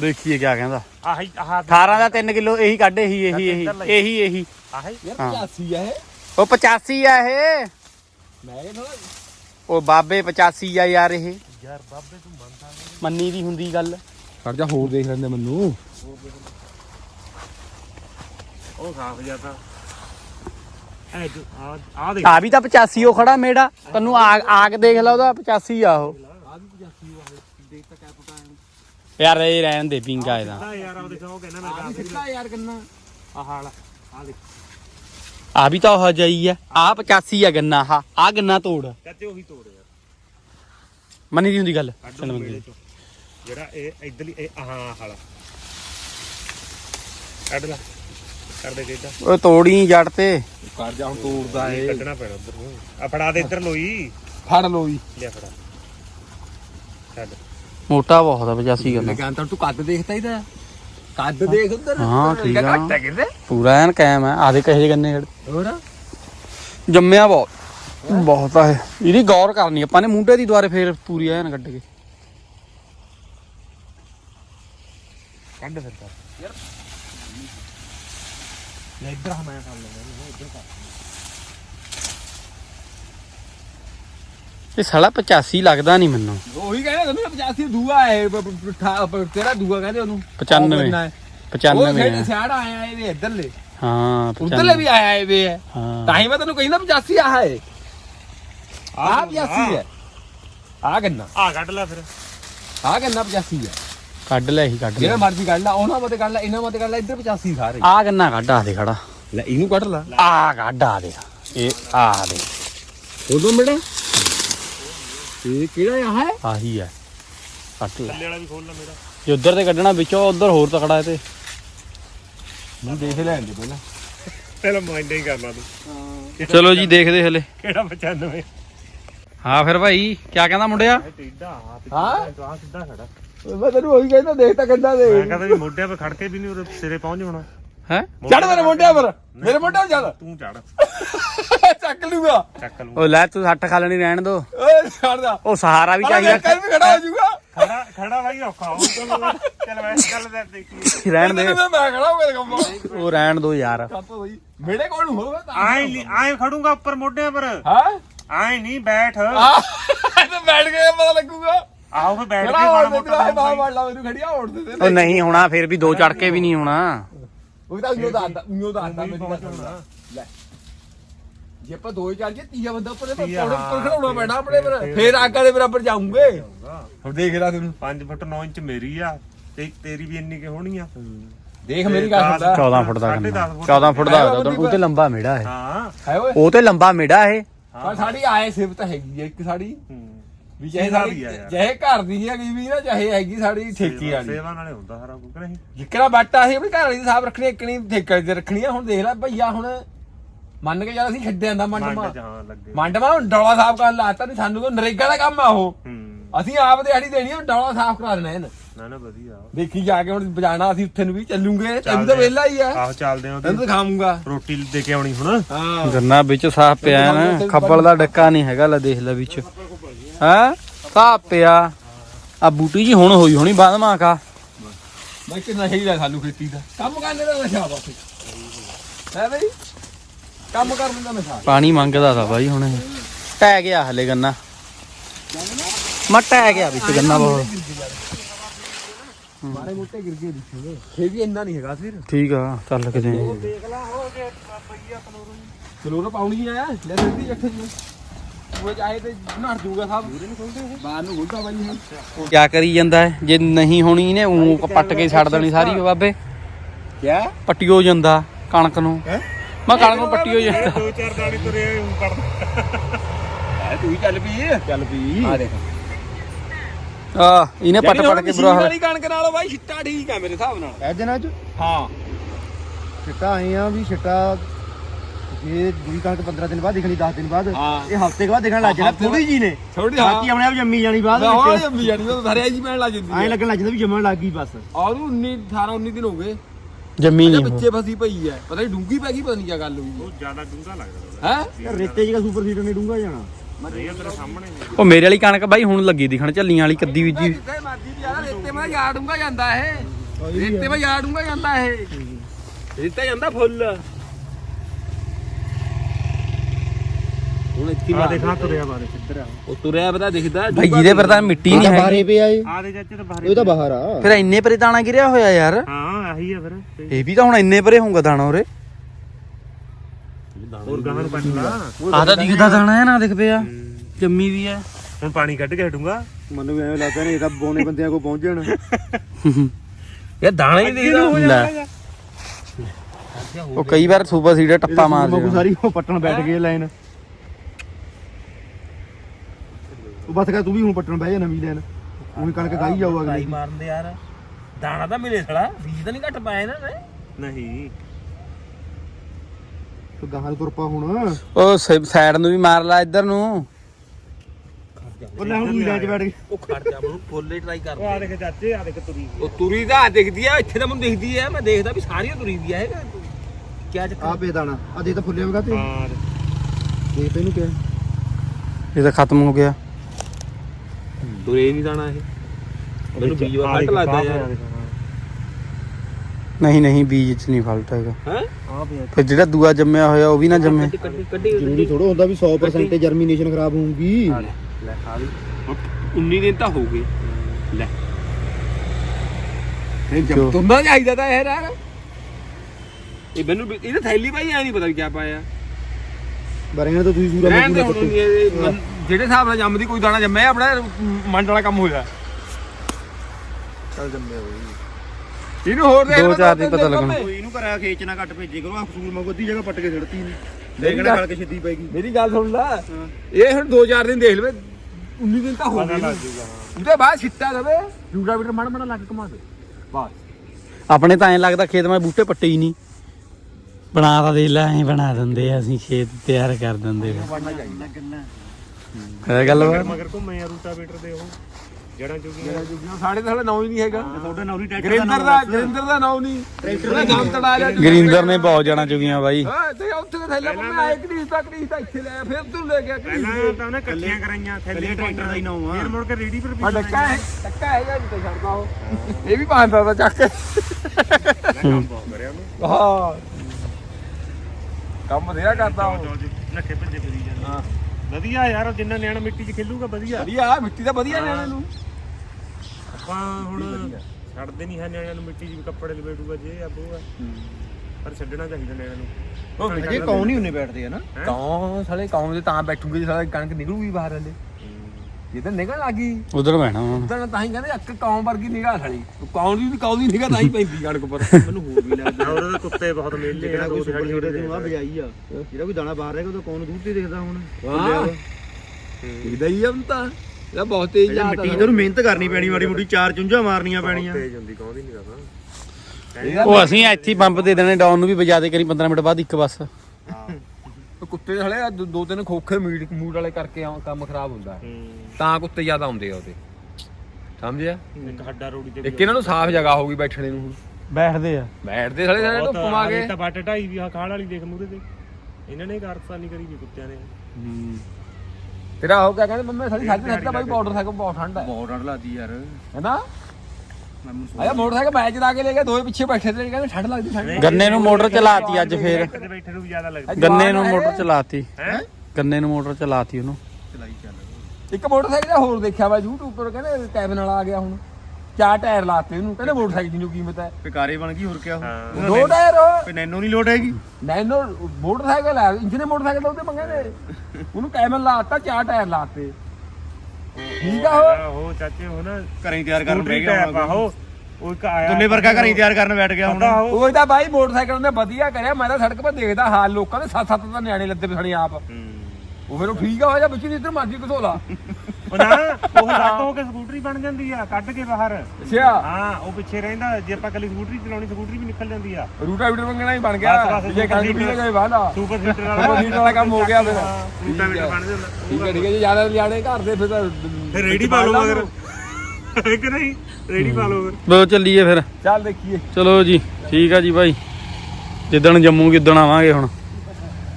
Speaker 1: ਦੇਖੀਏ ਕਿਆ ਕਹਿੰਦਾ।
Speaker 2: ਆਹੀ ਆਹ
Speaker 1: 18 ਦਾ 3 ਕਿਲੋ ਇਹੀ ਕੱਢ ਇਹੀ ਇਹੀ ਇਹੀ ਇਹੀ ਇਹੀ।
Speaker 2: ਆਹੀ।
Speaker 3: ਯਾਰ
Speaker 1: ਹਾਂ।
Speaker 3: 85 ਹੈ
Speaker 1: ਉਹ 85 ਆ ਇਹ।
Speaker 3: ਮੈਂ ਕਹਿੰਦਾ
Speaker 1: ਉਹ ਬਾਬੇ 85 ਆ ਯਾਰ ਇਹ।
Speaker 2: ਯਾਰ ਬਾਬੇ ਤੂੰ ਮੰਨਦਾ ਨਹੀਂ।
Speaker 1: ਮੰਨੀ ਦੀ ਹੁੰਦੀ ਗੱਲ।
Speaker 3: ਖੜ ਜਾ ਹੋਰ ਦੇਖ ਲੈਂਦੇ ਮੈਨੂੰ।
Speaker 2: ਉਹ ਸਾਫ਼ ਜਾਂਦਾ ਐ ਜੋ ਆ ਆ ਦੇਖ।
Speaker 1: ਆ ਵੀ ਤਾਂ 85 ਉਹ ਖੜਾ ਮੇੜਾ ਤੈਨੂੰ ਆਗ ਆਗ ਦੇਖ ਲਾ ਉਹਦਾ 85 ਆ ਉਹ।
Speaker 3: ਆ ਵੀ 85 ਉਹ ਦੇਖ ਤਾਂ ਕਿਆ ਪਤਾ
Speaker 1: ਯਾਰ ਇਹ ਰਹਿਣ ਦੇ ਪਿੰਗਾ ਇਹਦਾ।
Speaker 2: ਆ ਯਾਰ ਉਹ ਦੇਖੋ ਉਹ ਕਹਿੰਦਾ ਮੈਂ
Speaker 3: ਆ ਵੀ
Speaker 2: ਕਾਫੀ
Speaker 3: ਸਿੱਧਾ ਯਾਰ ਕੰਨਾ
Speaker 2: ਆਹ ਹਾਲ ਆ ਦੇਖ।
Speaker 1: ਆ ਵੀ ਤਾਂ ਉਹ ਜਾਈ ਆ। ਆ 85 ਆ ਗੰਨਾ ਆ ਆ ਗੰਨਾ ਤੋੜ।
Speaker 2: ਚਾਚੇ ਉਹੀ ਤੋੜ ਯਾਰ
Speaker 1: ਮੰਨੀ ਦੀ ਹੁੰਦੀ ਗੱਲ? ਚੱਲ ਮੰਨੀ।
Speaker 2: ਜਿਹੜਾ ਇਹ ਇਧਰਲੀ ਇਹ ਆਹ ਹਾਲਾ ਕੱਢ ਲੈ। ਕਰ ਦੇ ਕਿੱਦਾਂ
Speaker 1: ਉਹ ਤੋੜੀ ਜੜ ਤੇ।
Speaker 3: ਕਰ ਜਾ ਹੁਣ ਤੋੜਦਾ
Speaker 2: ਇਹ
Speaker 3: ਏ
Speaker 2: ਕੱਢਣਾ ਪੈਣਾ ਉਧਰ ਨੂੰ। ਆ ਫੜਾ ਦੇ ਇੱਧਰ ਲੋਈ।
Speaker 3: ਫੜ ਲੋ ਜੀ
Speaker 2: ਲਿਆ ਫੜਾ। ਛੱਡ।
Speaker 1: ਮੋਟਾ ਬਹੁਤ ਆ 85 ਗੰਨਾ
Speaker 3: ਲਗਾਂ ਤਾਂ ਤੂੰ ਕੱਦ ਦੇਖਤਾ ਇਹਦਾ। ਕੱਦ ਦੇਖ ਉਧਰ।
Speaker 1: ਹਾਂ, ਠੀਕ ਆ।
Speaker 3: ਕਿਤੇ।
Speaker 1: ਪੂਰਾ ਐਨ ਕਾਇਮ ਹੈ ਆਦੇ ਕਹੇ ਗੰਨੇ ਖੜੇ
Speaker 3: ਹੋਰ?
Speaker 1: ਜੰਮਿਆ ਬਹੁਤ। ਬਹੁਤ ਆ ਇਹ ਇਹਦੀ ਗੌਰ ਕਰਨੀ ਆਪਾਂ ਨੇ ਮੁੰਡੇ ਦੀ ਦੁਆਰੇ ਫੇਰ ਪੂਰੀ ਐਨ ਕੱਢ ਕੇ
Speaker 2: ਕੱਢ ਫਿਰ ਕਰ ਲੈ ਇੱਧਰ ਹਮਾਇਆ ਕਰ ਲੈਣਾ ਇਹਨੂੰ ਇੱਧਰ ਕਰ
Speaker 1: ਇਹ ਸਾਲਾ 85 ਲੱਗਦਾ ਨਹੀਂ ਮੈਨੂੰ
Speaker 3: ਉਹੀ ਕਹਿੰਦਾ ਤੈਨੂੰ 85 ਦੂਆ ਹੈ ਬ- ਬ- ਠਾ- ਬ- ਤੇਰਾ ਦੂਆ ਕਹਿੰਦੇ ਉਹਨੂੰ
Speaker 1: 95
Speaker 3: ਉਹ
Speaker 1: 95
Speaker 3: ਸਿਆੜ
Speaker 1: ਹੈ
Speaker 3: ਸਿਆੜ ਆਇਆ ਇਹਦੇ ਇੱਧਰਲੇ
Speaker 1: ਹਾਂ
Speaker 3: ਉਧਰਲੇ ਵੀ ਆਇਆ ਇਹਦੇ ਹੈ
Speaker 1: ਹਾਂ
Speaker 3: ਤਾਂ ਹੀ ਮੈਂ ਤੈਨੂੰ ਕਹਿੰਦਾ 85 ਆ ਹੈ ਆ 85 ਹੈ। ਆ ਗੰਨਾ।
Speaker 2: ਆ ਕੱਢ ਲੈ ਫਿਰ।
Speaker 3: ਆ ਗੰਨਾ 85 ਹੈ।
Speaker 1: ਕੱਢ ਲੈ ਹੀ ਕੱਢ
Speaker 3: ਜਿਹੜਾ
Speaker 1: ਲੈ
Speaker 3: ਮਰਜ਼ੀ ਕੱਢ ਲੈ ਉਹਨਾਂ ਮਤੇ ਕੱਢ ਲੈ ਇਹਨਾਂ ਮਤੇ ਕੱਢ ਲੈ ਇੱਧਰ 85 ਸਾਰੇ।
Speaker 1: ਆ ਗੰਨਾ ਕੱਢ ਆ ਦੇ ਖੜਾ।
Speaker 3: ਲੈ ਇਹਨੂੰ ਕੱਢ ਲੈ।
Speaker 1: ਆ ਕੱਢ ਆ ਦੇ। ਇਹ ਆ ਦੇ।
Speaker 3: ਉਦੋਂ ਮੇੜਾ ਇਹ ਕਿਹੜਾ ਆ ਹੈ?
Speaker 1: ਆਹੀ ਹੈ। ਕੱਟ ਲੈ।
Speaker 2: ਥੱਲੇ ਵਾਲਾ ਵੀ ਖੋਲ ਲੈ ਮੇਰਾ।
Speaker 1: ਜੇ ਉਧਰ ਤੇ ਕੱਢਣਾ ਵਿੱਚੋਂ ਉਧਰ ਹੋਰ ਤਕੜਾ ਇਹ ਤੇ।
Speaker 3: ਮੈਂ ਦੇਖ ਲੈਣ ਦੇ ਪਹਿਲਾਂ।
Speaker 2: ਪਹਿਲਾਂ ਮਾਈਂਡ ਹੀ ਕਰਨਾ ਤੂੰ।
Speaker 1: ਚਲੋ ਜੀ ਦੇਖਦੇ ਹਲੇ।
Speaker 2: ਕਿਹੜਾ 95
Speaker 1: ਹਾਂ ਫਿਰ ਭਾਈ ਕਿਆ ਕਹਿੰਦਾ ਮੁੰਡਿਆ?
Speaker 2: ਟੇਡਾ
Speaker 3: ਹਾਂ?
Speaker 2: ਸਿੱਧਾ ਖੜਾ?
Speaker 3: ਮੈਂ ਤੈਨੂੰ ਉਹੀ ਕਹਿੰਦਾ ਦੇਖ ਤਾਂ ਕੰਡਾ ਦੇ
Speaker 2: ਮੈਂ ਕਹਿੰਦਾ ਵੀ ਮੋਢਿਆਂ 'ਤੇ ਖੜ ਕੇ ਵੀ ਨਹੀਂ ਉਹ ਸਿਰੇ ਪਹੁੰਚ ਹੋਣਾ।
Speaker 1: ਹੈ?
Speaker 3: ਚੜ ਮੇਰੇ ਮੋਢਿਆਂ ਪਰ। ਮੇਰੇ ਮੋਢਿਆਂ ਚੜ
Speaker 2: ਤੂੰ ਚੜ
Speaker 3: ਚੱਕ ਲੂਗਾ।
Speaker 2: ਚੱਕ ਲੂ
Speaker 1: ਉਹ ਲੈ ਤੂੰ ਸੱਟ ਖਾ ਲੈਣੀ ਰਹਿਣ ਦੋ।
Speaker 3: ਓਏ ਛੱਡ ਦਾ।
Speaker 1: ਉਹ ਸਹਾਰਾ ਵੀ
Speaker 3: ਚਾਹੀਦਾ।
Speaker 1: ਚਾਹੀਦਾ
Speaker 3: ਵੀ ਖੜਾ ਹੋ ਜਾਊਗਾ।
Speaker 2: ਖੜਾ ਖੜਾ ਭਾਈ ਔਖਾ ਹੋ ਚੱਲ ਮੈਂ ਗੱਲ ਦੇ ਦੇਖੀ।
Speaker 1: ਰਹਿਣ ਦੇ।
Speaker 3: ਮੈਂ ਖੜਾ ਹੋ ਮੇਰੇ ਕੰਮ
Speaker 1: ਉਹ ਰਹਿਣ ਦੋ ਯਾਰ।
Speaker 3: ਮੇਰੇ ਕੋਲ ਨੂੰ ਹੋਵੇ ਤਾਂ।
Speaker 2: ਆਏ ਆਏ ਖੜੂੰਗਾ ਉੱਪਰ ਮੋਢਿਆਂ ਪਰ।
Speaker 3: ਹਾਂ?
Speaker 2: ਆਏ ਨਹੀਂ ਬੈਠ।
Speaker 3: ਆ ਤੇ ਬੈਠ ਕੇ ਪਤਾ ਲੱਗੂਗਾ।
Speaker 2: ਆਓ ਫੇ ਬੈਠ ਕੇ ਮਾੜਾ
Speaker 3: ਹੋ
Speaker 2: ਮੋਟਾ
Speaker 3: ਬਾਹਰ ਲਾ ਮੈਨੂੰ ਖੜੀਆ ਹੋਣ ਦੇ
Speaker 1: ਉਹ ਨਹੀਂ ਹੋਣਾ ਫਿਰ ਵੀ ਦੋ ਚੜ ਕੇ ਵੀ ਨਹੀਂ ਹੋਣਾ।
Speaker 3: ਉਹ ਤਾਂ ਦੱਸਦਾ ਉਈਓ ਦੱਸਦਾ ਮੇਰੀ ਗੱਲ ਸੁਣ ਲੈ। ਜੇ ਆਪਾਂ ਦੋ ਹੀ ਚੱਲ ਜੇ ਤੀਆ ਬੰਦਾ ਉੱਪਰ ਤੇ
Speaker 2: ਤੀਆ,
Speaker 3: ਪੌੜੇ ਉੱਪਰ
Speaker 2: ਹਾਂ,
Speaker 3: ਖੜਾਉਣਾ ਪੈਣਾ ਆਪਣੇ ਪਰ।
Speaker 2: ਫੇਰ-
Speaker 3: ਆਗਾ ਦੇ ਬਰਾਬਰ ਜਾਉਂਗੇ ਹੁਣ ਦੇਖ ਲੈ ਤੈਨੂੰ।
Speaker 2: 5 ਫੁੱਟ 9 ਇੰਚ ਮੇਰੀ ਆ ਤੇ ਤੇਰੀ ਵੀ ਇੰਨੀ ਕਿ ਹੋਣੀ ਆ।
Speaker 3: ਦੇਖ ਮੇਰੀ ਗੱਲ ਸੁਣਦਾ
Speaker 1: 14 ਫੁੱਟ ਦਾ ਕਰਨਾ
Speaker 2: ਦਸ ਫੁੱਟ
Speaker 1: 14 ਫੁੱਟ ਦਾ
Speaker 3: ਹੈ
Speaker 1: ਉਹ ਤੇ ਲੰਬਾ ਮੇੜਾ ਹੈ
Speaker 2: ਹਾਂ।
Speaker 3: ਹੈ ਓਏ
Speaker 1: ਉਹ ਤੇ ਲੰਬਾ ਮੇੜਾ ਇਹ।
Speaker 3: ਪਰ ਸਾਡੀ ਆਏ ਸਿਫਤ ਹੈਗੀ ਆ ਇੱਕ ਸਾਡੀ।
Speaker 2: ਹੂੰ।
Speaker 3: ਵੀ ਚਾਹੇ
Speaker 2: ਸੇਵਾ
Speaker 3: ਸਾਡੀ
Speaker 2: ਵੀ ਆ ਯਾਰ।
Speaker 3: ਚਾਹੇ ਘਰ ਦੀ ਹੈਗੀ ਵੀ ਨਾ ਚਾਹੇ ਹੈਗੀ ਸਾਡੀ ਠੇਕੀ ਵਾਲੀ।
Speaker 2: ਸੇਵਾ ਨਾਲੇ ਹੁੰਦਾ ਸਾਰਾ ਕੁਝ ਨਹੀਂ?
Speaker 3: ਜਿੱਕਣਾ ਬਾਟਾ ਸੀ ਆਪਣੀ ਘਰ ਵਾਲੀ ਦੀ ਸਾਫ਼ ਰੱਖਣੀ ਇਕਣੀ ਠੇਕੇ ਤੇ ਰੱਖਣੀ ਆ। ਹੁਣ ਦੇਖ ਲੈ ਭਈਆ ਹੁਣ ਮੰਨ ਕੇ ਚੱਲ ਅਸੀਂ ਛੱਡਿਆ ਦਾ ਮੰਡਮਾ
Speaker 2: ਮੰਡ ਲੱਗੇ।
Speaker 3: ਮੰਡਮਾ ਹੁਣ ਡੋਲਾ ਸਾਫ਼ ਕਰਨ ਲਾਤਾ ਨਹੀਂ ਸਾਨੂੰ ਤਾਂ ਨਰੇਗਾ ਦਾ ਕੰਮ ਆ ਉਹ।
Speaker 2: ਹੂੰ।
Speaker 3: ਅਸੀਂ ਆਪ ਦਿਹਾੜੀ ਦੇਣੀ ਆ ਡੋਲਾ ਸਾਫ਼ ਕਰਾ ਦੇਣਾ ਇਹਨ।
Speaker 2: ਨਾ ਨਾ ਵਧੀਆ।
Speaker 3: ਦੇਖੀ ਜਾ ਕੇ ਹੁਣ ਬਜਾਣਾ ਅਸੀਂ ਉੱਥੇ ਨੂੰ ਵੀ ਚੱਲੂਗੇ। ਤੈਨੂੰ ਤਾਂ ਵਿਹਲਾ ਹੀ ਆ।
Speaker 2: ਆਹੋ ਚੱਲਦੇ ਆ
Speaker 3: ਤੈਨੂੰ ਤਾਂ ਖਾਵਾਂਗਾ
Speaker 2: ਰੋਟੀ ਦੇ ਕੇ ਆਉਣੀ ਹੁਣ।
Speaker 3: ਹਾਂ।
Speaker 1: ਗੰਨਾ ਵਿੱਚ ਸਾਫ਼ ਪਿਆ ਨਾ ਖੱਬਲ ਦਾ ਡੱਕਾ ਨਹੀਂ ਹੈਗਾ ਲੈ ਦੇਖ ਲੈ ਵਿੱਚ। ਹਾਂ? ਸਾਫ਼ ਪਿਆ। ਆ ਬੂਟੀ ਜੀ ਹੁਣ ਹੋਈ ਹੋਣੀ ਬਾਦ ਮਾਂ ਕਾ
Speaker 3: ਮੈਂ ਕਿੰਨਾ ਚਾਹੀਦਾ ਸਾਨੂੰ ਖੇਤੀ ਦਾ। ਕੰਮ ਕਰਨੇ ਦਾ ਨਸ਼ਾ ਬਸ ਹੈ ਬਈ? ਕੰਮ ਕਰਨ ਦਾ ਨਸ਼ਾ।
Speaker 1: ਪਾਣੀ ਮੰਗਦਾ ਤਾਂ ਬਾਈ ਹੁਣ ਇਹ। ਟਹਿ ਗਿਆ ਹਲੇ ਗੰਨਾ। ਮੈਂ ਟਹਿ ਗਿਆ ਵਿੱਚ ਗੰਨਾ ਬਹੁਤ।
Speaker 3: ਮਾਰੇ ਮੋਟੇ ਗਿਰ ਗਏ ਦਿੱਤੇ ਫੇਰ ਵੀ ਇੰਨਾ ਨਹੀਂ ਹੈਗਾ ਫਿਰ।
Speaker 1: ਠੀਕ ਆ ਚੱਲ ਕਿਤੇ
Speaker 2: ਦੇਖ ਲਾ ਹੋ ਜੇ ਪਈਆ ਕਲੋਰੂ
Speaker 3: ਚਲੋ ਨਾ ਪਾਉਣੀ ਆ ਲੈ ਜਲਦੀ ਇੱਥੇ ਜੀ। ਉਹ ਚਾਹੇ ਤੇ ਨੜ ਜੂਗਾ ਸਭ। ਬਾਹਰ ਨੂੰ ਖੁੱਲਦਾ ਬਾਈ ਇਹ।
Speaker 1: ਕਿਆ ਕਰੀ ਜਾਂਦਾ ਹੈ? ਜੇ ਨਹੀਂ ਹੋਣੀ ਇਹਨੇ ਉਹ ਪੱਟ ਕੇ ਛੱਡ ਦੇਣੀ ਸਾਰੀ ਬਾਬੇ।
Speaker 3: ਕਿਆ?
Speaker 1: ਪੱਟੀਓ ਜਾਂਦਾ ਕਣਕ ਨੂੰ।
Speaker 3: ਹੈਂ?
Speaker 1: ਮੈਂ ਕਣਕ ਨੂੰ ਪੱਟੀਓ ਜਾਂਦਾ।
Speaker 2: ਦੋ ਚਾਰ ਦਾਣੇ ਤੁਰੇ ਹੂੰ ਕੱਢ
Speaker 3: ਐ ਤੂੰ ਹੀ ਚੱਲ ਪਈ ਚੱਲ ਪਈ। ਆ ਦੇਖ।
Speaker 1: ਆ ਇਹਨੇ ਪੱਟ ਪੱਟ ਕੇ ਬੁਰਾ ਹਾਲ
Speaker 3: ਵਾਲੀ ਕਣਕ ਨਾਲੋਂ ਬਾਈ ਛਿੱਟਾ ਠੀਕ ਆ ਮੇਰੇ ਹਿਸਾਬ ਨਾਲ।
Speaker 4: ਇਹ ਦਿਨਾਂ ਚ?
Speaker 3: ਹਾਂ।
Speaker 4: ਛਿੱਟਾ ਆਏ ਆ ਵੀ ਛਿੱਟਾ ਇਹ ਦੂਰੀ ਕਣਕ 15 ਦਿਨ ਬਾਅਦ ਦਿਖਣੀ 10 ਦਿਨ ਬਾਅਦ
Speaker 3: ਹਾਂ।
Speaker 4: ਇਹ ਹਫ਼ਤੇ ਕੇ ਬਾਅਦ ਦਿਖਣ ਲੱਗ ਜਾਣਾ। ਥੋੜੀ ਜੀ ਨੇ।
Speaker 3: ਥੋੜੀ
Speaker 4: ਬਾਕੀ ਆਪਣੇ ਆਪ ਜੰਮੀ ਜਾਣੀ ਬਾਅਦ
Speaker 3: ਹੋਰ
Speaker 4: ਵਿੱਚ।
Speaker 3: ਜੰਮੀ ਜਾਣੀ ਉਹ ਧਰਿਆ ਜੀ ਪੈਣ ਲੱਗ ਜਾਂਦੀ
Speaker 4: ਐਂ ਲੱਗਣ ਲੱਗ ਜਾਂਦਾ ਵੀ ਜੰਮਣ ਲੱਗ ਗਈ ਬਸ।
Speaker 3: ਔਰ 19 18 19 ਦਿਨ ਹੋ ਗਏ।
Speaker 1: ਜੰਮੀ ਨਹੀਂ
Speaker 3: ਬੱਚੇ ਫਸੀ ਪਈ ਐ ਪਤਾ ਨਹੀਂ ਡੂੰਗੀ ਪੈ ਗਈ ਪਤਾ ਨਹੀਂ ਕੀ ਗੱਲ ਹੋਈ
Speaker 2: ਉਹ ਜ਼ਿਆਦਾ ਡੂੰਘਾ ਲੱਗਦਾ
Speaker 3: ਹੈ?
Speaker 4: ਰੇਤੇ ਜਿਹਾ ਸੁਪਰ ਸੀਡਰ ਨੇ ਡੂੰਗਾ ਜਾਣਾ।
Speaker 2: ਨਹੀਂ ਤੇਰੇ ਸਾਹਮਣੇ ਹੀ
Speaker 1: ਉਹ ਮੇਰੇ ਵਾਲੀ ਕਣਕ ਬਾਈ ਹੁਣ ਲੱਗੀ ਦਿਖਣ ਝੱਲੀਆਂ ਵਾਲੀ ਕੱਦੀ ਬੀਜੀ।
Speaker 3: ਜਿੱਥੇ ਮਰਜ਼ੀ ਵੀ ਆ ਰੇਤੇ ਮੈਂ ਯਾੜੂੰਗਾ ਜਾਂਦਾ ਇਹ। ਰੇਤੇ ਮੈਂ ਯਾੜੂੰਗਾ ਜਾਂਦਾ ਇਹ। ਰੇਤੇ ਜਾਂਦਾ ਫੁੱਲ। ਹੁਣ ਇੱਥੇ
Speaker 2: ਆ ਦੇਖਾ ਤੁਰਿਆ ਬਾਰੇ ਕਿੱਧਰ ਆ?
Speaker 3: ਉਹ ਤੁਰਿਆ ਪਤਾ ਦਿਖਦਾ
Speaker 1: ਭਾਈ ਜਿਹਦੇ ਪਰ ਤਾਂ ਮਿੱਟੀ ਨਹੀਂ ਹੈਗੀ।
Speaker 4: ਬਾਹਰੇ ਪਿਆ ਇਹ
Speaker 2: ਆ ਦੇ ਚਾਚੇ ਤਾਂ ਬਾਹਰ
Speaker 4: ਇਹ ਤਾਂ ਬਾਹਰ ਆ।
Speaker 1: ਫਿਰ ਇੰਨੇ ਪਰੇ ਦਾਣਾ ਗਿਰਿਆ ਹੋਇਆ ਯਾਰ।
Speaker 2: ਹਾਂ ਆਹੀ ਆ ਫਿਰ। ਤੇ
Speaker 1: ਇਹ ਵੀ ਤਾਂ ਹੁਣ ਇੰਨੇ ਪਰੇ ਹੋਊਗਾ ਦਾਣਾ ਉਰੇ।
Speaker 2: ਹੋਰ ਗਾਹਾਂ ਨੂੰ ਪੱਟ ਲਾ।
Speaker 1: ਆ ਤਾਂ ਦਿਖਦਾ ਦਾਣਾ ਹੈ ਨਾ ਦਿਖ ਪਿਆ। ਜੰਮੀ ਵੀ ਹੈ।
Speaker 2: ਹੁਣ ਪਾਣੀ ਕੱਢ ਕੇ ਹਟੂੰਗਾ।
Speaker 4: ਮੈਨੂੰ ਵੀ ਐਵੇਂ ਲੱਗਦਾ ਨਹੀਂ ਇਹ ਤਾਂ ਬੋਨੇ ਬੰਦਿਆਂ ਕੋ ਪਹੁੰਚ ਜਾਣ।
Speaker 3: ਇਹ ਦਾਣਾ ਹੀ ਦਿਖਦਾ।
Speaker 1: ਲੈ। ਉਹ ਕਈ ਵਾਰ ਸੁਪਰ ਸੀਡਰ ਟੱਪਾ ਮਾਰ ਦਿੰਦਾ
Speaker 4: ਸਾਰੀ ਉਹ ਪੱਟਣ ਬੈਠ ਗਏ ਲਾਈਨ। ਉਹ ਬਸ ਕਰ ਤੂੰ ਵੀ ਹੁਣ ਪੱਟਣ ਬਹਿ ਜਾ ਨਵੀਂ ਲਾਈਨ। ਉਹੀ ਕਣਕ ਗਾਈ ਜਾਊਗਾ ਅਗਲੀ ਦੀ।
Speaker 3: ਮਾਰਦੇ ਯਾਰ। ਦਾਣਾ ਤਾਂ ਮਿਲੇ ਥੜਾ ਬੀਜ ਤਾਂ ਨਹੀਂ ਘੱਟ ਪਾਇਆ ਨਾ।
Speaker 2: ਨਹੀਂ।
Speaker 4: ਤੂੰ ਗਾਹਾਂ ਨੂੰ ਤੁਰ ਪਾ ਹੁਣ।
Speaker 1: ਉਹ ਸਾਈਡ ਨੂੰ ਵੀ ਮਾਰ ਲਾ ਇੱਧਰ ਨੂੰ।
Speaker 4: ਉਹ ਲੈ ਹੁਣ ਲਾਈਨ 'ਚ ਬੈਠ ਗਏ
Speaker 3: ਉਹ ਖੜ ਜਾ ਮੈਨੂੰ ਫੁੱਲੇ ਟਰਾਈ ਕਰ
Speaker 2: ਉਹ ਆ ਦੇਖ ਚਾਚੇ ਆ ਦੇਖ ਤੁਰੀ
Speaker 3: ਉਹ ਤੁਰੀ ਦਾ ਦਿਖਦੀ ਆ ਇੱਥੇ ਤਾਂ ਮੈਨੂੰ ਦਿਖਦੀ ਆ ਮੈਂ ਦੇਖਦਾ ਵੀ ਸਾਰੀਆਂ ਤੁਰੀ ਦੀ ਆ ਇਹ ਕੀ
Speaker 4: ਆ
Speaker 3: ਚੱਕਰ?
Speaker 4: ਪੇ ਦਾਣਾ ਆ ਦੇ ਤਾਂ ਫੁੱਲਿਆ ਵਗਾ ਤੇ।
Speaker 2: ਹਾਂ
Speaker 4: ਦੇਖ ਤੈਨੂੰ ਕਿਹਾ।
Speaker 1: ਇਹ ਤਾਂ ਖਤਮ ਹੋ ਗਿਆ।
Speaker 3: ਤੁਰੇ ਨਹੀਂ ਦਾਣਾ ਇਹ। ਮੈਨੂੰ ਬੀਜ ਵਾ ਘੱਟ ਲੱਗਦਾ ਯਾਰ।
Speaker 1: ਨਹੀਂ ਨਹੀਂ ਬੀਜ ਚ ਨਹੀਂ ਫਲਟ ਹੈਗਾ।
Speaker 3: ਹੈ?
Speaker 2: ਆ ਪਿਆ
Speaker 1: ਫਿਰ ਜਿਹੜਾ ਦੂਆ ਜੰਮਿਆ ਹੋਇਆ ਉਹ ਵੀ ਨਾ ਜੰਮੇ।
Speaker 3: ਕੱਢੀ ਕੱਢੀ ਕੱਢੀ
Speaker 4: ਜ਼ਰੂਰੀ ਥੋੜਾ ਹੁੰਦਾ ਵੀ 100% ਜਰਮੀਨੇਸ਼ਨ ਖਰਾਬ ਹੋਊਗੀ।
Speaker 3: ਲੈ ਆ ਵੀ। 19 ਦਿਨ ਤਾਂ ਹੋ ਗਏ। ਲੈ। ਇਹ
Speaker 1: ਕਿਉਂ?
Speaker 3: ਜਬ ਤੁੰਦਾ ਚਾਹੀਦਾ ਤਾਂ ਇਹ ਯਾਰ ਇਹ ਮੈਨੂੰ ਵੀ- ਇਹਦਾ ਥੈਲੀ ਭਾਈ ਐ ਨਹੀਂ ਪਤਾ ਕਿਆ ਪਾਇਆ।
Speaker 4: ਬਰੇਆਂ ਤਾਂ ਤੁਸੀਂ ਸੂਰਾ
Speaker 3: ਰਹਿਣ ਦੇ ਹੁਣ
Speaker 4: ਪੱਤੇ।
Speaker 3: ਇਹ ਮਨ- ਜਿਹੜੇ ਹਿਸਾਬ ਨਾਲ ਜੰਮਦੀ ਕੋਈ ਦਾਣਾ ਜੰਮਿਆ ਆਪਣਾ ਮੰਡ ਵਾਲਾ ਕੰਮ ਹੋਇਆ।
Speaker 4: ਚੱਲ ਜੰਮੇ ਹੋਈ
Speaker 3: ਇਹਨੂੰ ਹੋਰ ਦੇਖ
Speaker 1: ਦੋ ਚਾਰ ਦਿਨ ਪਤਾ ਲੱਗਣਾ।
Speaker 3: ਕੰਮੇ।
Speaker 4: ਇਹਨੂੰ ਕਰਿਆ ਖੇਚ ਨਾ ਘੱਟ ਭੇਜੇ ਕਰੋ ਆ ਫਸੂਲ ਮਗੋ ਅੱਧੀ ਜਗ੍ਹਾ ਪੱਟ ਕੇ ਛੱਡਤੀ ਨਹੀਂ
Speaker 3: ਮੇਰੀ
Speaker 4: ਦੇਖਣਾ
Speaker 3: ਗੱਲ-
Speaker 4: ਗਲ ਕੇ ਛਿੱਦੀ ਪੈਗੀ
Speaker 3: ਮੇਰੀ ਗੱਲ ਸੁਣ ਲੈ। ਇਹ ਹੁਣ 2-4 ਦਿਨ ਦੇਖ ਲਵੇ 19 ਦਿਨ ਤਾਂ ਹੋ ਗਏ ਉਹਦੇ ਬਾਅਦ ਛਿੱਟਾ ਦਵੇ ਜੂੜਾ ਵੀਟਰ ਮਣ ਮਣ ਲੱਗ ਕਮਾ ਦੇ। ਬਸ।
Speaker 1: ਆਪਣੇ ਤਾਂ ਐਂ ਲੱਗਦਾ ਖੇਤ ਮੈਂ ਬੂਟੇ ਪੱਟੇ ਹੀ ਨਹੀਂ। ਬਣਾ ਤਾਂ ਦੇ ਲੈ ਐਂ ਬਣਾ ਦਿੰਦੇ ਆ ਅਸੀਂ ਖੇਤ ਤਿਆਰ ਕਰ ਦਿੰਦੇ ਆ। ਇਹ ਗੱਲ ਵਾ।
Speaker 2: ਮਗਰ ਘੁੰਮੇ ਆ ਰੂਟਾਵੇਟਰ ਦੇ ਉਹ। ਜੜਾਂ ਚੁਗੀਆਂ।
Speaker 3: ਸਾਡੇ ਤਾਂ ਨਾਂ ਹੀ ਨਹੀਂ ਹੈਗਾ।
Speaker 4: ਤੁਹਾਡੇ ਨੌਰੀ ਟਰੈਕਟਰ
Speaker 3: ਗਰਿੰਦਰ ਦਾ ਗਰਿੰਦਰ ਦਾ ਨਾਂ ਨਹੀਂ। ਟਰੈਕਟਰ ਦਾ ਨਾਮ ਤੜਾ ਲਿਆ
Speaker 1: ਗਰਿੰਦਰ ਨੇ ਬਹੁਤ ਜਾਣਾ ਚੁਗੀਆਂ ਬਾਈ।
Speaker 3: ਹਾਂ ਤੇ ਉੱਥੇ ਤਾਂ ਥੈਲਾ ਮੈਂ ਆਇਆ ਕਿ ਨਹੀਂ ਤੱਕ ਨਹੀਂ ਤਾਂ ਇੱਥੇ ਲੈ ਫਿਰ ਤੂੰ ਲੈ ਗਿਆ ਕਿ
Speaker 2: ਪਹਿਲਾਂ ਤਾਂ ਉਹਨੇ ਇਕੱਠੀਆਂ ਕਰਾਈਆਂ ਥੈਲੇ
Speaker 4: ਟਰੈਕਟਰ ਦਾ ਹੀ ਨਾਮ ਆ
Speaker 2: ਫਿਰ ਮੁੜ ਕੇ ਰੇੜੀ ਪਰ
Speaker 3: ਆ ਡੱਕਾ ਹੈ ਡੱਕਾ ਹੈਗਾ ਜਿੱਤੇ ਛੱਡਦਾ ਉਹ। ਇਹ ਵੀ ਪਾਉਂਦਾ ਤਾਂ ਚੱਕ ਕੇ।
Speaker 2: ਕੰਮ ਬਹੁਤ ਕਰਿਆ
Speaker 3: ਹਾਂ। ਕੰਮ ਕਰਦਾ ਉਹ।
Speaker 2: ਚੌਲ ਚ ਨੱਕੇ ਭੱਜੇ ਫਿਰੀ ਜਾਂਦੇ। ਵਧੀਆ ਯਾਰ ਜਿੰਨਾ ਨਿਆਣਾ ਮਿੱਟੀ 'ਚ ਖੇਲੂਗਾ ਵਧੀਆ।
Speaker 3: ਵਧੀਆ ਮਿੱਟੀ ਦਾ ਵਧੀਆ ਨਿਆਣੇ ਨੂੰ।
Speaker 2: ਆਪਾਂ ਹੁਣ ਛੱਡਦੇ ਨਹੀਂ ਹੈ ਨਿਆਣਿਆਂ ਨੂੰ ਮਿੱਟੀ 'ਚ ਵੀ ਕੱਪੜੇ ਲਪੇਟੂਗਾ ਜੇ ਆ ਉਹ ਆ। ਪਰ ਛੱਡਣਾ ਚਾਹੀਦਾ ਨਿਆਣਿਆਂ ਨੂੰ।
Speaker 3: ਉਹ
Speaker 4: ਇਹ ਕੌਣ ਨਹੀਂ ਹੁੰਨੇ ਬੈਠਦੇ ਆ ਨਾ।
Speaker 3: ਕੌਣ ਸਾਲੇ ਕੌਣ ਦੇ ਤਾਂ ਬੈਠੂਗੇ ਜੇ ਸਾਲੇ ਕਣਕ ਨਿਕਲੂਗੀ ਬਾਹਰ ਹਲੇ। ਜੇ ਤਾਂ ਨਿਕਲ ਲੱਗੀ
Speaker 1: ਉਧਰ ਬਹਿਣਾ ਹੁਣ
Speaker 3: ਉਦੋਂ ਤਾਂ ਹੀ ਕਹਿੰਦੇ ਅੱਕ ਕੌਣ ਵਰਗੀ ਨਿਗਾਹ ਸਾਲੀ ਕੌਣ ਦੀ ਕੌਣ ਦੀ ਨਿਗਾਹ ਤਾਂ ਹੀ ਪੈਂਦੀ ਕਣਕ ਪਰ ਮੈਨੂੰ ਹੋਰ ਵੀ ਲੱਗਦਾ।
Speaker 2: ਹੋਰ ਉਹਦੇ ਕੁੱਤੇ ਬਹੁਤ ਮੇਲੇ ਆ
Speaker 4: ਜਿਹੜਾ ਕੋਈ
Speaker 2: ਦੋ
Speaker 4: ਸੁਪਰ ਹੀਟਰ ਨੂੰ ਆ ਬਜਾਈ ਆ ਜਿਹੜਾ ਕੋਈ ਦਾਣਾ ਬਾਹਰ ਰਹੇਗਾ ਉਹ ਕੌਣ ਦੂਰ ਤੇ ਦੇਖਦਾ ਹੁਣ?
Speaker 3: ਹਾਂ। ਇਹਦਾ ਹੀ ਹਮ ਤਾਂ। ਇਹਦਾ ਬਹੁਤ ਤੇਜ਼
Speaker 4: ਇਹ
Speaker 3: ਜਾਂਦਾ
Speaker 4: ਮਿੱਟੀ ਨੂੰ ਮਿਹਨਤ ਕਰਨੀ ਪੈਣੀ ਮਾੜੀ ਮੋਟੀ ਚਾਰ ਚੁੰਝਾਂ ਮਾਰਨੀਆਂ ਪੈਣੀਆਂ।
Speaker 2: ਤੇਜ਼ ਹੁੰਦੀ ਕੌਂਦੀ ਨਹੀਂ ਕਰਦਾ
Speaker 1: ਉਹ ਅਸੀਂ ਇੱਥੇ ਪੰਪ ਦੇ ਦੇਣੇ ਡਾਊਨ ਨੂੰ ਵੀ ਵਜਾ ਦੇ ਕਰੀ 15 ਮਿੰਟ ਬਾਅਦ ਇੱਕ ਬੱਸ।
Speaker 3: ਕੁੱਤੇ ਹਲੇ ਆਹ ਦੋ ਦੋ ਤਿੰਨ ਖੋਖੇ ਮੀਟ ਮੂਡ ਵਾਲੇ ਕਰਕੇ ਆ- ਕੰਮ ਖਰਾਬ ਹੁੰਦਾ। ਹੈ। ਤਾਂ ਕੁੱਤੇ ਜ਼ਿਆਦਾ ਆਉਂਦੇ ਆ ਉਹਦੇ। ਸਮਝਿਆ?
Speaker 2: ਇੱਕ ਹੱਡਾ ਰੋੜੀ ਤੇ
Speaker 3: ਇੱਕ ਇਹਨਾਂ ਨੂੰ ਸਾਫ਼ ਜਗ੍ਹਾ ਹੋ ਗਈ ਬੈਠਣੇ ਨੂੰ ਹੁਣ।
Speaker 1: ਬੈਠਦੇ ਆ।
Speaker 3: ਬੈਠਦੇ ਸਾਲੇ ਸਾਰੇ ਧੁੱਪ ਮਾ ਕੇ।
Speaker 2: ਤਾਂ ਬੱਟ ਢਾਈ ਵੀ ਆ ਖਾਲ ਵਾਲੀ ਦੇਖ ਮੂਰੇ ਤੇ। ਇਹਨਾਂ ਨੇ ਕਾਰਸਾ ਨਹੀਂ ਕਰੀ ਵੀ ਕੁੱਤਿਆਂ ਨੇ।
Speaker 3: ਤੇਰਾ ਉਹ ਕਿਆ ਕਹਿੰਦੇ ਮੰਮੀ ਸਾਡੀ ਸਾਡੀ ਸੱਤ ਬਾਈ ਮੋਟਰਸਾਈਕਲ ਬਹੁਤ ਠੰਡਾ ਹੈ
Speaker 4: ਬਹੁਤ ਡਰ ਲੱਗਦੀ ਯਾਰ।
Speaker 3: ਹੈਨਾ? ਆਇਆ ਮੋਟਰਸਾਈਕਲ ਮੈਚ ਲਾ ਕੇ ਲੈ ਕੇ ਦੋਏ ਪਿੱਛੇ ਬੈਠੇ ਤੇ ਕਹਿੰਦੇ ਠੰਡ ਲੱਗਦੀ ਠੰਡ
Speaker 1: ਗੰਨੇ ਨੂੰ ਮੋਟਰ ਚਲਾਤੀ ਅੱਜ ਫੇਰ।
Speaker 2: ਤੇ ਬੈਠੇ ਨੂੰ ਵੀ ਜ਼ਿਆਦਾ ਲੱਗਦਾ।
Speaker 1: ਗੰਨੇ ਨੂੰ ਮੋਟਰ ਚਲਾਤੀ।
Speaker 2: ਹੈ?
Speaker 1: ਗੰਨੇ ਨੂੰ ਮੋਟਰ ਚਲਾਤੀ ਉਹਨੂੰ।
Speaker 4: ਚਲਾਈ ਚੱਲ।
Speaker 3: ਇੱਕ ਮੋਟਰਸਾਈਕਲ ਦਾ ਹੋਰ ਦੇਖਿਆ ਵਾ YouTube ਪਰ ਕਹਿੰਦੇ ਕੈਬਨ ਵਾਲਾ ਆ ਗਿਆ ਹੁਣ। ਚਾਰ ਟਾਇਰ ਲਾਤੇ ਉਹਨੂੰ ਕਹਿੰਦੇ ਮੋਟਰਸਾਈਕਲ ਦੀ ਨੂੰ ਕੀਮਤ ਹੈ।
Speaker 4: ਪਿਕਾਰੇ ਬਣ ਗਈ ਹੋਰ ਕਿਆ ਹੋ।
Speaker 2: ਹਾਂ
Speaker 3: ਦੋ ਟਾਇਰ
Speaker 4: ਕੋਈ ਨੈਨੋ ਨਹੀਂ ਲੋਟ ਹੈਗੀ।
Speaker 3: ਨੈਨੋ ਮੋਟਰਸਾਈਕਲ ਹੈ ਇੰਜਨੇ ਮੋਟਰਸਾਈਕਲ ਦਾ ਉਹਦੇ ਮੰਗੇ ਨੇ। ਉਹਨੂੰ ਕੈਬਨ ਲਾਤਾ ਚਾਰ ਟਾਇਰ ਲਾਤੇ। ਠੀਕ ਆ ਉਹ?
Speaker 2: ਉਹ ਚਾਚੇ ਹੋ ਨਾ
Speaker 4: ਘਰੇ ਹੀ ਤਿਆਰ ਕਰਨ ਬਹਿ
Speaker 2: ਸਕੂਟਰੀ
Speaker 4: ਗਿਆ
Speaker 2: ਟੈਪ ਆ ਉਹ। ਉਹ ਇੱਕ ਆਇਆ
Speaker 4: ਦੁੱਲੇ ਵਰਗਾ ਘਰੇ ਹੀ ਤਿਆਰ ਕਰਨ ਬੈਠ ਗਿਆ ਹੁਣ।
Speaker 2: ਪਤਾ ਉਹ
Speaker 3: ਉਹ ਤਾਂ ਬਾਈ ਮੋਟਰਸਾਈਕਲ ਉਹਨੇ ਵਧੀਆ ਕਰਿਆ ਮੈਂ ਤਾਂ ਸੜਕ 'ਤੇ ਦੇਖਦਾ ਹਾਲ ਲੋਕਾਂ ਦੇ ਸੱਤ ਸੱਤ ਤਾਂ ਨਿਆਣੇ ਲੱਦੇ ਪਏ ਸਣੇ ਆਪ।
Speaker 2: ਹੂੰ।
Speaker 3: ਉਹ ਫਿਰ ਉਹ ਠੀਕ ਆ ਹੋ ਜਾ ਵਿੱਚ ਜਿੱਧਰ ਮਰਜ਼ੀ ਘਸੋਲਾ
Speaker 2: ਉਹ ਨਾ ਉਹ ਲੱਗ ਹੋ ਕੇ ਸਕੂਟਰੀ ਬਣ ਜਾਂਦੀ ਆ ਕੱਢ ਕੇ ਬਾਹਰ।
Speaker 3: ਅੱਛਾ।
Speaker 2: ਹਾਂ ਉਹ ਪਿੱਛੇ ਰਹਿੰਦਾ ਜੇ ਆਪਾਂ ਕੱਲੀ ਸਕੂਟਰੀ ਚਲਾਉਣੀ ਸਕੂਟਰੀ ਵੀ ਨਿਕਲ ਜਾਂਦੀ ਆ।
Speaker 3: ਰੂਟਾ ਵੀਟਰ ਮੰਗਣਾ ਹੀ ਬਣ ਗਿਆ।
Speaker 2: ਬਸ, ਬਸ,
Speaker 3: ਜੇ ਕੰਗ ਵੀ ਲਗੇ ਵਾਲਾ
Speaker 2: ਸੁਪਰ ਸੀਟਰ ਵਾਲਾ।
Speaker 3: ਸੁਪਰ ਸੀਟਰ ਵਾਲਾ ਕੰਮ ਹੋ ਗਿਆ ਫਿਰ।
Speaker 2: ਰੂਟਾ ਵੀਟਰ ਬਣ ਜਾਂਦਾ।
Speaker 3: ਠੀਕ ਹੈ ਠੀਕ ਹੈ ਜੀ ਜ਼ਿਆਦਾ ਲਿਆਣੇ ਘਰ ਦੇ ਫਿਰ ਤਾਂ
Speaker 2: ਫਿਰ ਰੇੜੀ ਪਾ ਲਓ ਮਗਰ ਇੱਕ ਨਹੀਂ? ਰੇੜੀ ਪਾ ਲਓ ਫਿਰ
Speaker 1: ਲੋ ਚੱਲੀਏ ਫਿਰ।
Speaker 3: ਚੱਲ ਦੇਖੀਏ।
Speaker 1: ਚਲੋ ਜੀ ਠੀਕ ਆ ਜੀ ਭਾਈ ਜਿੱਦਣ ਜੰਮੂ ਕਿੱਦਣ ਆਵਾਂਗੇ ਹੁਣ।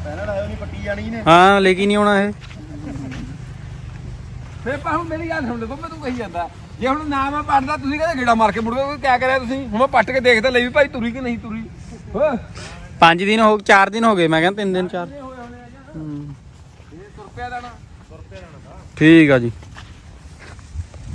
Speaker 4: ਪਹਿਲਾਂ ਆਇਓ ਨਹੀਂ ਪੱਟੀ ਜਾਣੀ ਨੇ।
Speaker 1: ਹਾਂ ਲੈ ਕੇ ਨਹੀਂ ਆਉਣਾ ਇਹ।
Speaker 3: ਫੇਰ ਪਾ ਹੁਣ ਮੇਰੀ ਗੱਲ ਸੁਣ ਲੈ ਮੈਂ ਤੂੰ ਕਹੀ ਜਾਂਦਾ। ਜੇ ਹੁਣ ਨਾ ਮੈਂ ਪੜਦਾ ਤੁਸੀਂ ਕਹਿੰਦੇ ਗੇੜਾ ਮਾਰ ਕੇ ਮੁੜ ਗਏ ਕਿਆ ਕਰਿਆ ਤੁਸੀਂ? ਹੁਣ ਮੈਂ ਪੱਟ ਕੇ ਦੇਖਦਾ ਲਈ ਵੀ ਭਾਈ ਤੁਰੀ ਕਿ ਨਹੀਂ ਤੁਰੀ। ਹੋ।
Speaker 1: 5 ਦਿਨ ਹੋ 4 ਦਿਨ ਹੋ ਗਏ ਮੈਂ ਕਹਿੰਦਾ 3 ਦਿਨ 4
Speaker 3: ਤੁਰ ਪਿਆ ਦਾਣਾ
Speaker 1: ਠੀਕ ਆ ਜੀ।